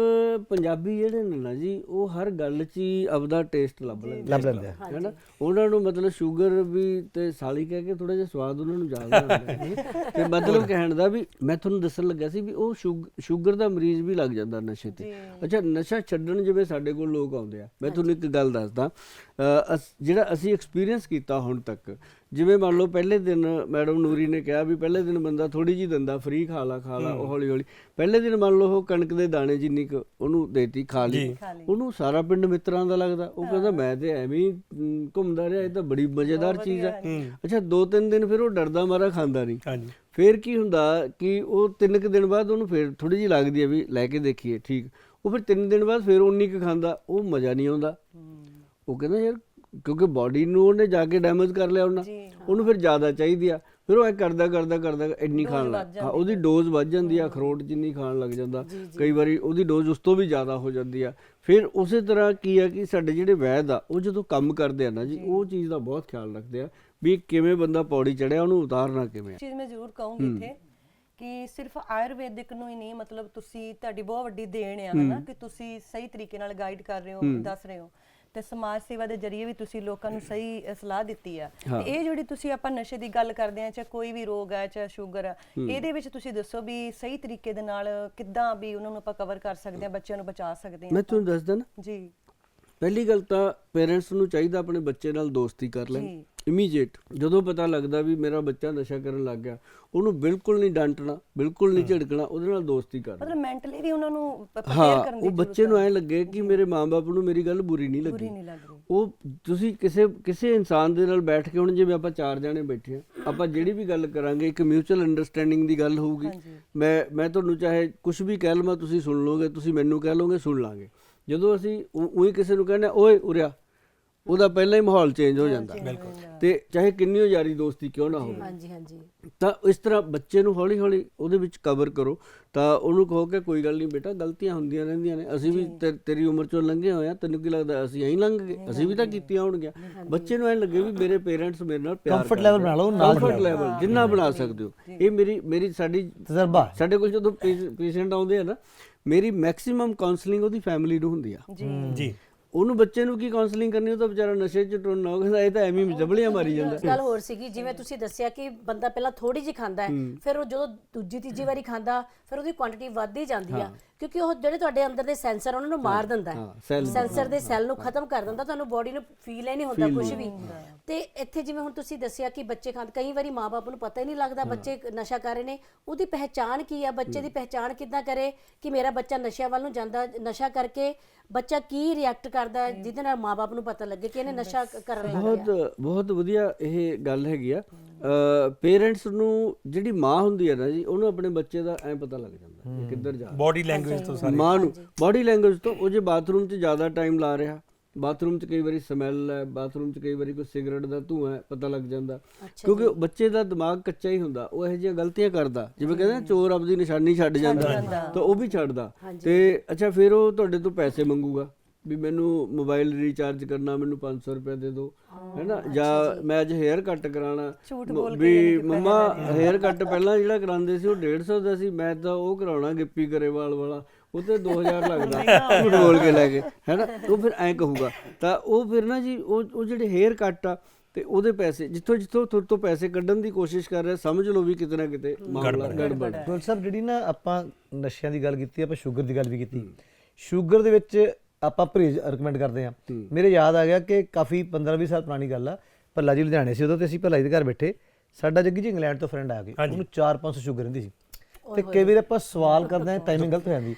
ਪੰਜਾਬੀ ਜਿਹੜੇ ਨੇ ਨਾ ਜੀ ਉਹ ਹਰ ਗੱਲ 'ਚ ਹੀ ਆਪਦਾ ਟੇਸਟ ਲੱਭ ਲੈਂਦੇ ਲੱਭ ਲੈਂਦੇ ਆ। ਹੈਨਾ ਉਹਨਾਂ ਨੂੰ ਮਤਲਬ ਸ਼ੂਗਰ ਵੀ ਤੇ ਸਾਲੀ ਕਹਿ ਕੇ ਥੋੜਾ ਜਿਹਾ ਸਵਾਦ ਉਹਨਾਂ ਨੂੰ ਜ਼ਿਆਦਾ ਆਉਂਦਾ ਹੈ। ਤੇ ਮਤਲਬ ਕਹਿਣ ਦਾ ਵੀ ਮੈਂ ਤੁਹਾਨੂੰ ਦੱਸਣ ਲੱਗਾ ਸੀ ਵੀ ਉਹ ਸ਼ੂਗ- ਸ਼ੂਗਰ ਦਾ ਮਰੀਜ਼ ਵੀ ਲੱਗ ਜਾਂਦਾ ਨਸ਼ੇ ਤੇ। ਅੱਛਾ ਨਸ਼ਾ ਛੱਡਣ ਜਿਵੇਂ ਸਾਡੇ ਕੋਲ ਲੋਕ ਆਉਂਦੇ ਆ। ਮੈਂ ਤੁਹਾਨੂੰ ਇੱਕ ਗੱਲ ਦੱਸਦਾ। ਅ, ਅਸ- ਜਿਹੜਾ ਅਸੀਂ ਐਕਸਪੀਰੀਅੰਸ ਕੀਤਾ ਹੁਣ ਤੱਕ ਜਿਵੇਂ ਮੰਨ ਲਓ ਪਹਿਲੇ ਦਿਨ ਮੈਡਮ ਨੂਰੀ ਨੇ ਕਿਹਾ ਵੀ ਪਹਿਲੇ ਦਿਨ ਬੰਦਾ ਥੋੜੀ ਜੀ ਦਿੰਦਾ ਫ੍ਰੀ ਖਾ ਲਾ ਖਾ ਲਾ ਉਹ ਹੌਲੀ ਹੌਲੀ ਪਹਿਲੇ ਦਿਨ ਮੰਨ ਲਓ ਉਹ ਕਣਕ ਦੇ ਦਾਣੇ ਜਿੰਨੀ ਕੁ ਉਹਨੂੰ ਦੇਤੀ ਖਾ ਲਈ। ਉਹਨੂੰ ਸਾਰਾ ਪਿੰਡ ਮਿੱਤਰਾਂ ਦਾ ਲੱਗਦਾ। ਉਹ ਕਹਿੰਦਾ ਮੈਂ ਤੇ ਐਵੇਂ ਘੁੰਮਦਾ ਰਿਹਾ ਇਹ ਤਾਂ ਬੜੀ ਮਜ਼ੇਦਾਰ ਚੀਜ਼ ਹੈ। ਅੱਛਾ ਦੋ ਤਿੰਨ ਦਿਨ ਫਿਰ ਉਹ ਡਰਦਾ ਮਾਰਾ ਖਾਂਦਾ ਨਹੀਂ। ਹਾਂਜੀ। ਫਿਰ ਕੀ ਹੁੰਦਾ ਕਿ ਉਹ ਤਿੰਨ ਕੁ ਦਿਨ ਬਾਅਦ ਉਹਨੂੰ ਫਿਰ ਥੋੜੀ ਜਿਹੀ ਲੱਗਦੀ ਹੈ ਵੀ ਲੈ ਕੇ ਦੇਖੀਏ ਠੀਕ। ਉਹ ਫਿਰ ਤਿੰਨ ਦਿਨ ਬਾਅਦ ਫਿਰ ਉਨੀ ਕੁ ਖਾਂਦਾ ਉਹ ਮਜ਼ਾ ਨਹੀਂ ਆਉਂਦਾ। ਉਹ ਕਹਿੰਦਾ ਯਾਰ ਕਿਉਂਕਿ ਬਾਡੀ ਨੂੰ ਉਹਨੇ ਜਾ ਕੇ ਡੈਮੇਜ ਕਰ ਲਿਆ ਉਹਨਾਂ। ਉਹਨੂੰ ਫਿਰ ਜ਼ਿਆਦਾ ਚਾਹੀਦੀ ਆ। ਫਿਰ ਉਹ ਐ ਕਰਦਾ ਕਰਦਾ ਕਰਦਾ ਇੰਨੀ ਖਾਣ ਲੱਗ ਹਾਂ ਉਹਦੀ ਡੋਜ਼ ਵੱਧ ਜਾਂਦੀ ਆ ਅਖਰੋਟ ਜਿੰਨੀ ਖਾਣ ਲੱਗ ਜਾਂਦਾ। ਕਈ ਵਾਰੀ ਉਹਦੀ ਡੋਜ਼ ਉਸ ਤੋਂ ਵੀ ਜ਼ਿਆਦਾ ਹੋ ਜਾਂਦੀ ਆ। ਫਿਰ ਉਸੇ ਤਰ੍ਹਾਂ ਕੀ ਆ ਕਿ ਸਾਡੇ ਜਿਹੜੇ ਵੈਦ ਆ ਉਹ ਜਦੋਂ ਕੰਮ ਕਰਦੇ ਆ ਨਾ ਜੀ ਉਹ ਚੀਜ਼ ਦਾ ਬਹੁਤ ਖਿਆਲ ਰੱਖਦੇ ਆ ਵੀ ਕਿਵੇਂ ਬੰਦਾ ਪੌੜੀ ਚੜਿਆ ਉਹਨੂੰ ਉਤਾਰਨਾ ਕਿਵੇਂ ਆ। ਚੀਜ਼ ਮੈਂ ਜ਼ਰੂਰ ਕਹੂੰਗੀ ਇੱਥੇ ਕਿ ਸਿਰਫ ਆਯੁਰਵੈਦਿਕ ਨੂੰ ਹੀ ਨਹੀਂ ਮਤਲਬ ਤੁਸੀਂ ਤੁਹਾਡੀ ਬਹੁਤ ਵੱਡੀ ਦੇਣ ਆ ਹਨਾ ਕਿ ਤੁਸੀਂ ਸਹੀ ਤਰੀਕੇ ਨਾਲ ਗਾਈਡ ਕਰ ਰਹੇ ਹੋ। ਦੱਸ ਰਹੇ ਹੋ। ਤੇ ਸਮਾਜ ਸੇਵਾ ਦੇ ਜਰੀਏ ਵੀ ਤੁਸੀਂ ਲੋਕਾਂ ਨੂੰ ਸਹੀ ਸਲਾਹ ਦਿੱਤੀ ਆ। ਤੇ ਇਹ ਜਿਹੜੀ ਤੁਸੀਂ ਆਪਾਂ ਨਸ਼ੇ ਦੀ ਗੱਲ ਕਰਦੇ ਆ ਚਾਹੇ ਕੋਈ ਵੀ ਰੋਗ ਹੈ ਚਾਹੇ ਸ਼ੂਗਰ ਆ ਇਹਦੇ ਵਿੱਚ ਤੁਸੀਂ ਦੱਸੋ ਵੀ ਸਹੀ ਤਰੀਕੇ ਦੇ ਨਾਲ ਕਿੱਦਾਂ ਵੀ ਉਹਨਾਂ ਨੂੰ ਆਪਾਂ ਕਵਰ ਕਰ ਸਕਦੇ ਆ ਬੱਚਿਆਂ ਨੂੰ ਬਚਾ ਸਕਦੇ ਆ ਮੈਂ ਤੁਹਾਨੂੰ ਦੱਸਦਾ ਨਾ। ਜੀ। ਪਹਿਲੀ ਗੱਲ ਤਾਂ ਪੇਰੈਂਟਸ ਨੂੰ ਚਾਹੀਦਾ ਆਪਣੇ ਬੱਚੇ ਨਾਲ ਦੋਸਤੀ ਕਰ ਲੈਣ। ਇਮੀਡੀਏਟ ਜਦੋਂ ਪਤਾ ਲੱਗਦਾ ਵੀ ਮੇਰਾ ਬੱਚਾ ਨਸ਼ਾ ਕਰਨ ਲੱਗ ਗਿਆ ਉਹਨੂੰ ਬਿਲਕੁਲ ਨਹੀਂ ਡਾਂਟਣਾ ਬਿਲਕੁਲ ਨਹੀਂ ਝਿੜਕਣਾ ਉਹਦੇ ਨਾਲ ਦੋਸਤੀ ਕਰਨੀ ਮਤਲਬ ਮੈਂਟਲੀ ਵੀ ਉਹਨਾਂ ਨੂੰ ਪ੍ਰਪੇਅਰ ਕਰਨ ਦੀ ਉਹ ਬੱਚੇ ਨੂੰ ਐ ਲੱਗੇ ਕਿ ਮੇਰੇ ਮਾਪੇ ਨੂੰ ਮੇਰੀ ਗੱਲ ਬੁਰੀ ਨਹੀਂ ਲੱਗੀ। ਲੱਗ ਉਹ ਤੁਸੀਂ ਕਿਸੇ ਕਿਸੇ ਇਨਸਾਨ ਦੇ ਨਾਲ ਬੈਠ ਕੇ ਹੁਣ ਜਿਵੇਂ ਆਪਾਂ ਚਾਰ ਜਾਣੇ ਬੈਠੇ ਆ ਆਪਾਂ ਜਿਹੜੀ ਵੀ ਗੱਲ ਕਰਾਂਗੇ ਇੱਕ ਮਿਊਚੁਅਲ ਅੰਡਰਸਟੈਂਡਿੰਗ ਦੀ ਗੱਲ ਹੋਊਗੀ। ਮੈਂ ਮੈਂ ਤੁਹਾਨੂੰ ਚਾਹੇ ਕੁਝ ਵੀ ਕਹਿ ਲਵਾਂ ਤੁਸੀਂ ਸੁਣ ਲਓਗੇ ਤੁਸੀਂ ਮੈਨੂੰ ਕਹਿ ਲਓਗੇ ਸੁਣ ਲਾਂਗੇ। ਜਦੋਂ ਅਸੀਂ ਉਹੀ ਕਿਸੇ ਨੂੰ ਕਹਿੰਦੇ ਓਏ ਉਰਿਆ ਉਹਦਾ ਪਹਿਲਾਂ ਹੀ ਮਾਹੌਲ ਚੇਂਜ ਹੋ ਜਾਂਦਾ। ਤੇ ਚਾਹੇ ਕਿੰਨੀ ਹੋ ਯਾਰੀ ਦੋਸਤੀ ਕਿਉਂ ਨਾ ਹੋਵੇ। ਹਾਂਜੀ ਹਾਂਜੀ। ਤਾਂ ਇਸ ਤਰ੍ਹਾਂ ਬੱਚੇ ਨੂੰ ਹੌਲੀ ਹੌਲੀ ਉਹਦੇ ਵਿੱਚ ਕਵਰ ਕਰੋ। ਤਾਂ ਉਹਨੂੰ ਕਹੋ ਕਿ ਕੋਈ ਗੱਲ ਨਹੀਂ ਬੇਟਾ ਗਲਤੀਆਂ ਹੁੰਦੀਆਂ ਰਹਿੰਦੀਆਂ ਨੇ। ਅਸੀਂ ਵੀ ਤੇਰੀ ਉਮਰ ਚੋਂ ਲੰਘੇ ਹੋਏ ਆ ਤੈਨੂੰ ਕੀ ਲੱਗਦਾ ਅਸੀਂ ਐਂ ਲੰਘ ਗਏ? ਅਸੀਂ ਵੀ ਤਾਂ ਕੀਤੀਆਂ ਹੋਣਗੀਆਂ। ਬੱਚੇ ਨੂੰ ਐਂ ਲੱਗੇ ਵੀ ਮੇਰੇ ਪੇਰੈਂਟਸ ਮੇਰੇ ਨਾਲ ਪਿਆਰ Comfort level ਬਣਾ ਲਓ, ਨਾਲ ਕੰਫਰਟ ਲੈਵਲ ਜਿੰਨਾ ਬਣਾ ਸਕਦੇ ਹੋ। ਇਹ ਮੇਰੀ ਮੇਰੀ ਸਾਡੀ ਤਜਰਬਾ ਸਾਡੇ ਕੋਲ ਜਦੋਂ ਪੇਸ਼ੈਂਟ ਆਉਂਦੇ ਆ ਨਾ ਮੇਰੀ ਮੈਕਸਿਮਮ ਕਾਉਂਸਲਿੰਗ ਉਹਦੀ ਫੈਮਿਲੀ ਨੂੰ ਹੁੰਦੀ ਆ। ਜੀ। ਉਹਨੂੰ ਬੱਚੇ ਨੂੰ ਕੀ ਕਾਉਂਸਲਿੰਗ ਕਰਨੀ ਉਹ ਤਾਂ ਵਿਚਾਰਾ ਨਸ਼ੇ 'ਚ ਟੁੰਨ ਹੋ ਗਿਆ ਇਹ ਤਾਂ ਐਵੇਂ ਜਬਲੀਆਂ ਮਾਰੀ ਜਾਂਦਾ। ਗੱਲ ਹੋਰ ਸੀਗੀ ਜਿਵੇਂ ਤੁਸੀਂ ਦੱਸਿਆ ਕਿ ਬੰਦਾ ਪਹਿਲਾਂ ਥੋੜੀ ਜਿਹੀ ਖਾਂਦਾ ਹੈ ਫਿਰ ਉਹ ਜਦੋਂ ਦੂਜੀ ਤੀਜੀ ਵਾਰੀ ਖਾਂਦਾ ਫਿਰ ਉਹਦੀ ਕੁਆਂਟੀਟੀ ਵੱਧਦੀ ਜਾਂਦੀ ਆ। ਕਿਉਂਕਿ ਉਹ ਜਿਹੜੇ ਤੁਹਾਡੇ ਅੰਦਰ ਦੇ ਸੈਂਸਰ ਉਹਨਾਂ ਨੂੰ ਮਾਰ ਦਿੰਦਾ ਹਾਂ, ਹੈ cell ਸੈਂਸਰ ਦੇ ਸੈੱਲ ਨੂੰ ਖਤਮ ਕਰ ਦਿੰਦਾ ਤੁਹਾਨੂੰ ਬਾਡੀ ਨੂੰ ਫੀਲ ਹੀ ਨਹੀਂ ਹੁੰਦਾ ਕੁਝ ਵੀ। ਤੇ ਇੱਥੇ ਜਿਵੇਂ ਹੁਣ ਤੁਸੀਂ ਦੱਸਿਆ ਕਿ ਬੱਚੇ ਖਾਂਦੇ ਕਈ ਵਾਰੀ ਮਾਪੇ ਨੂੰ ਪਤਾ ਹੀ ਨਹੀਂ ਲੱਗਦਾ ਬੱਚੇ ਨਸ਼ਾ ਕਰ ਰਹੇ ਨੇ ਉਹਦੀ ਪਹਿਚਾਣ ਕੀ ਆ? ਬੱਚੇ ਦੀ ਪਹਿਚਾਣ ਕਿੱਦਾਂ ਕਰੇ ਕਿ ਮੇਰਾ ਬੱਚਾ ਨਸ਼ਿਆਂ ਵੱਲ ਨੂੰ ਜਾਂਦਾ ਨਸ਼ਾ ਕਰਕੇ ਬੱਚਾ ਕੀ ਰਿਐਕਟ ਕਰਦਾ ਹੈ, ਜਿਹਦੇ ਨਾਲ ਮਾਪੇ ਨੂੰ ਪਤਾ ਲੱਗੇ ਕਿ ਇਹਨੇ ਨਸ਼ਾ ਕ- ਕਰਨ ਲੱਗ ਗਿਆ ਬਹੁਤ ਬਹੁਤ ਵਧੀਆ ਇਹ ਗੱਲ ਹੈਗੀ ਆ। ਪੇਰੈਂਟਸ ਨੂੰ ਜਿਹੜੀ ਮਾਂ ਹੁੰਦੀ ਹੈ ਨਾ ਜੀ ਉਹਨੂੰ ਆਪਣੇ ਬੱਚੇ ਦਾ ਐ ਪਤਾ ਲੱਗ ਜਾਂਦਾ। ਕਿ ਕਿੱਧਰ ਜਾ ਰਿਹਾ। ਬਾਡੀ ਲੈਂਗੁਏਜ ਤੋਂ ਸਾਰੇ। ਮਾਂ ਨੂੰ ਬਾਡੀ ਲੈਂਗੁਏਜ ਤੋਂ ਉਹ ਜੇ ਬਾਥਰੂਮ 'ਚ ਜ਼ਿਆਦਾ ਟਾਈਮ ਲਾ ਰਿਹਾ ਬਾਥਰੂਮ 'ਚ ਕਈ ਵਾਰੀ ਸਮੈਲ ਹੈ ਬਾਥਰੂਮ 'ਚ ਕਈ ਵਾਰੀ ਕੋਈ ਸਿਗਰਟ ਦਾ ਧੂਆਂ ਹੈ ਪਤਾ ਲੱਗ ਜਾਂਦਾ। ਕਿਉਂਕਿ ਬੱਚੇ ਦਾ ਦਿਮਾਗ ਕੱਚਾ ਹੀ ਹੁੰਦਾ ਉਹ ਇਹੋ ਜਿਹੀਆਂ ਗਲਤੀਆਂ ਕਰਦਾ। ਜਿਵੇਂ ਕਹਿੰਦੇ ਨਾ ਚੋਰ ਆਪਦੀ ਨਿਸ਼ਾਨੀ ਛੱਡ ਜਾਂਦਾ। ਤਾਂ ਉਹ ਵੀ ਛੱਡਦਾ। ਤੇ ਅੱਛਾ ਫਿਰ ਉਹ ਤੁਹਾਡੇ ਤੋਂ ਪੈਸੇ ਮੰਗੂਗਾ। ਵੀ ਮੈਨੂੰ ਮੋਬਾਈਲ ਰੀਚਾਰਜ ਕਰਨਾ ਮੈਨੂੰ 500 ਰੁਪਏ ਦੇ ਦਿਓ ਹੈਨਾ? ਜਾਂ ਮੈਂ ਅੱਜ ਹੇਅਰ ਕੱਟ ਕਰਾਣਾ ਵੀ ਮੰਮਾ ਹੇਅਰ ਕੱਟ ਪਹਿਲਾਂ ਜਿਹੜਾ ਕਰਾਉਂਦੇ ਸੀ ਉਹ 150 ਦਾ ਸੀ ਮੈਂ ਤਾਂ ਉਹ ਕਰਾਉਣਾ ਗਿੱਪੀ ਗਰੇਵਾਲ ਵਾਲਾ। ਉਹ ਤੇ 2000 ਲੱਗਦਾ ਝੂਠ ਬੋਲ ਕੇ ਲੈ ਕੇ ਹੈਨਾ? ਉਹ ਫਿਰ ਐਂ ਕਹੂਗਾ। ਤਾਂ ਉਹ ਫਿਰ ਨਾ ਜੀ ਉਹ ਉਹ ਜਿਹੜੇ ਹੇਅਰ ਕੱਟ ਆ ਤੇ ਉਹਦੇ ਪੈਸੇ ਜਿੱਥੋਂ ਜਿੱਥੋਂ ਤੁਹਾਡੇ ਤੋਂ ਪੈਸੇ ਕੱਢਣ ਦੀ ਕੋਸ਼ਿਸ਼ ਕਰ ਰਿਹਾ ਸਮਝ ਲਓ ਵੀ ਕਿਤੇ ਨਾ ਕਿਤੇ ਮਾਮਲਾ ਗੜਬੜ। ਗੋਲ ਸਾਹਿਬ ਜਿਹੜੀ ਨਾ ਆਪਾਂ ਨਸ਼ਿਆਂ ਦੀ ਗੱਲ ਕੀਤੀ ਆਪਾਂ ਸ਼ੂਗਰ ਦੀ ਗੱਲ ਵੀ ਕੀਤੀ। ਸ਼ੂਗਰ ਦੇ ਵਿੱਚ ਆਪਾਂ ਪਰਹੇਜ਼ ਰეკਮੈਂਡ ਕਰਦੇ ਆ ਮੇਰੇ ਯਾਦ ਆ ਗਿਆ ਕਿ ਕਾਫੀ 15-20 ਸਾਲ ਪੁਰਾਣੀ ਗੱਲ ਆ। ਭੱਲਾ ਜੀ ਲੁਧਿਆਣੇ ਸੀ ਉਦੋਂ ਤੇ ਅਸੀਂ ਭੱਲਾ ਜੀ ਦੇ ਘਰ ਬੈਠੇ। ਸਾਡਾ ਜੱਗੀ ਜੀ ਇੰਗਲੈਂਡ ਤੋਂ ਫਰੈਂਡ ਆ ਗਏ ਉਹਨੂੰ 4-500 ਸ਼ੂਗਰ ਰਹਿੰਦੀ ਸੀ। ਤੇ ਕਈ ਵਾਰ ਆਪਾਂ ਸਵਾਲ ਕਰਦੇ ਆ ਟਾਈਮਿੰਗ ਗਲਤ ਹੋ ਜਾਂਦੀ।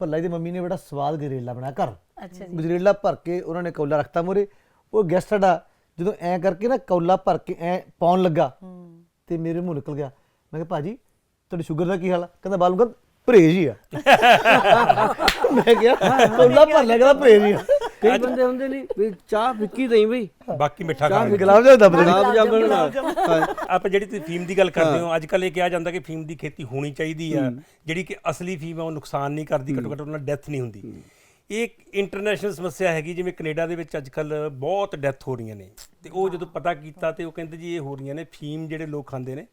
ਭੱਲਾ ਜੀ ਦੀ ਮੰਮੀ ਨੇ ਬੜਾ ਸਵਾਦ ਗਜਰੇਲਾ ਬਣਾਇਆ ਘਰ। ਅੱਛਾ ਗਜਰੇਲਾ ਭਰ ਕੇ ਉਹਨਾਂ ਨੇ ਕੌਲਾ ਰੱਖਤਾ ਮੂਹਰੇ। ਉਹ ਗੈਸਟ ਸਾਡਾ ਜਦੋਂ ਐ ਕਰਕੇ ਨਾ ਕੌਲਾ ਭਰ ਕੇ ਐ ਪਾਉਣ ਲੱਗਾ ਤੇ ਮੇਰੇ ਮੂੰਹ ਨਿਕਲ ਗਿਆ। ਮੈਂ ਕਿਹਾ ਭਾਜੀ ਤੁਹਾਡੀ ਸ਼ੂਗਰ ਦਾ ਕੀ ਹਾਲ ਆ? ਕਹਿੰਦਾ ਬਾਲੂ ਕਹਿੰਦਾ ਪਰਹੇਜ਼ ਹੀ ਆ। ਮੈਂ ਕਿਹਾ ਕੌਲਾ ਭਰ ਲਿਆ ਕਹਿੰਦਾ ਪਰਹੇਜ਼ ਹੀ ਆ। ਕਈ ਬੰਦੇ ਹੁੰਦੇ ਨੇ ਵੀ ਚਾਹ ਫਿੱਕੀ ਦੇਈ ਬਈ। ਬਾਕੀ ਮਿੱਠਾ ਖਾ ਲਓ। ਗੁਲਾਬ ਜਾਮੁਨ ਦੱਬ ਦੇਣੀ। ਗੁਲਾਬ ਜਾਮੁਨ ਨਾਲ। ਹਾਂ। ਆਪਾਂ ਜਿਹੜੀ ਤੁਸੀਂ ਫੀਮ ਦੀ ਗੱਲ ਕਰਦੇ ਹੋ। ਅੱਜ ਕੱਲ ਇਹ ਕਿਹਾ ਜਾਂਦਾ ਕਿ ਫੀਮ ਦੀ ਖੇਤੀ ਹੋਣੀ ਚਾਹੀਦੀ ਆ। ਜਿਹੜੀ ਕਿ ਅਸਲੀ ਫੀਮ ਆ ਉਹ ਨੁਕਸਾਨ ਨਹੀਂ ਕਰਦੀ ਘੱਟੋ ਘੱਟ ਉਹਨਾਂ ਡੈਥ ਨਹੀਂ ਹੁੰਦੀ। ਇਹ ਇੱਕ ਇੰਟਰਨੈਸ਼ਨਲ ਸਮੱਸਿਆ ਹੈਗੀ ਜਿਵੇਂ ਕੈਨੇਡਾ ਦੇ ਵਿੱਚ ਅੱਜ ਕੱਲ ਬਹੁਤ ਡੈਥ ਹੋ ਰਹੀਆਂ ਨੇ। ਤੇ ਉਹ ਜਦੋਂ ਪਤਾ ਕੀਤਾ ਤੇ ਉਹ ਕਹਿੰਦੇ ਜੀ ਇਹ ਹੋ ਰਹੀਆਂ ਨੇ ਫੀਮ ਜਿਹੜੇ ਲੋਕ ਖਾਂਦੇ ਨੇ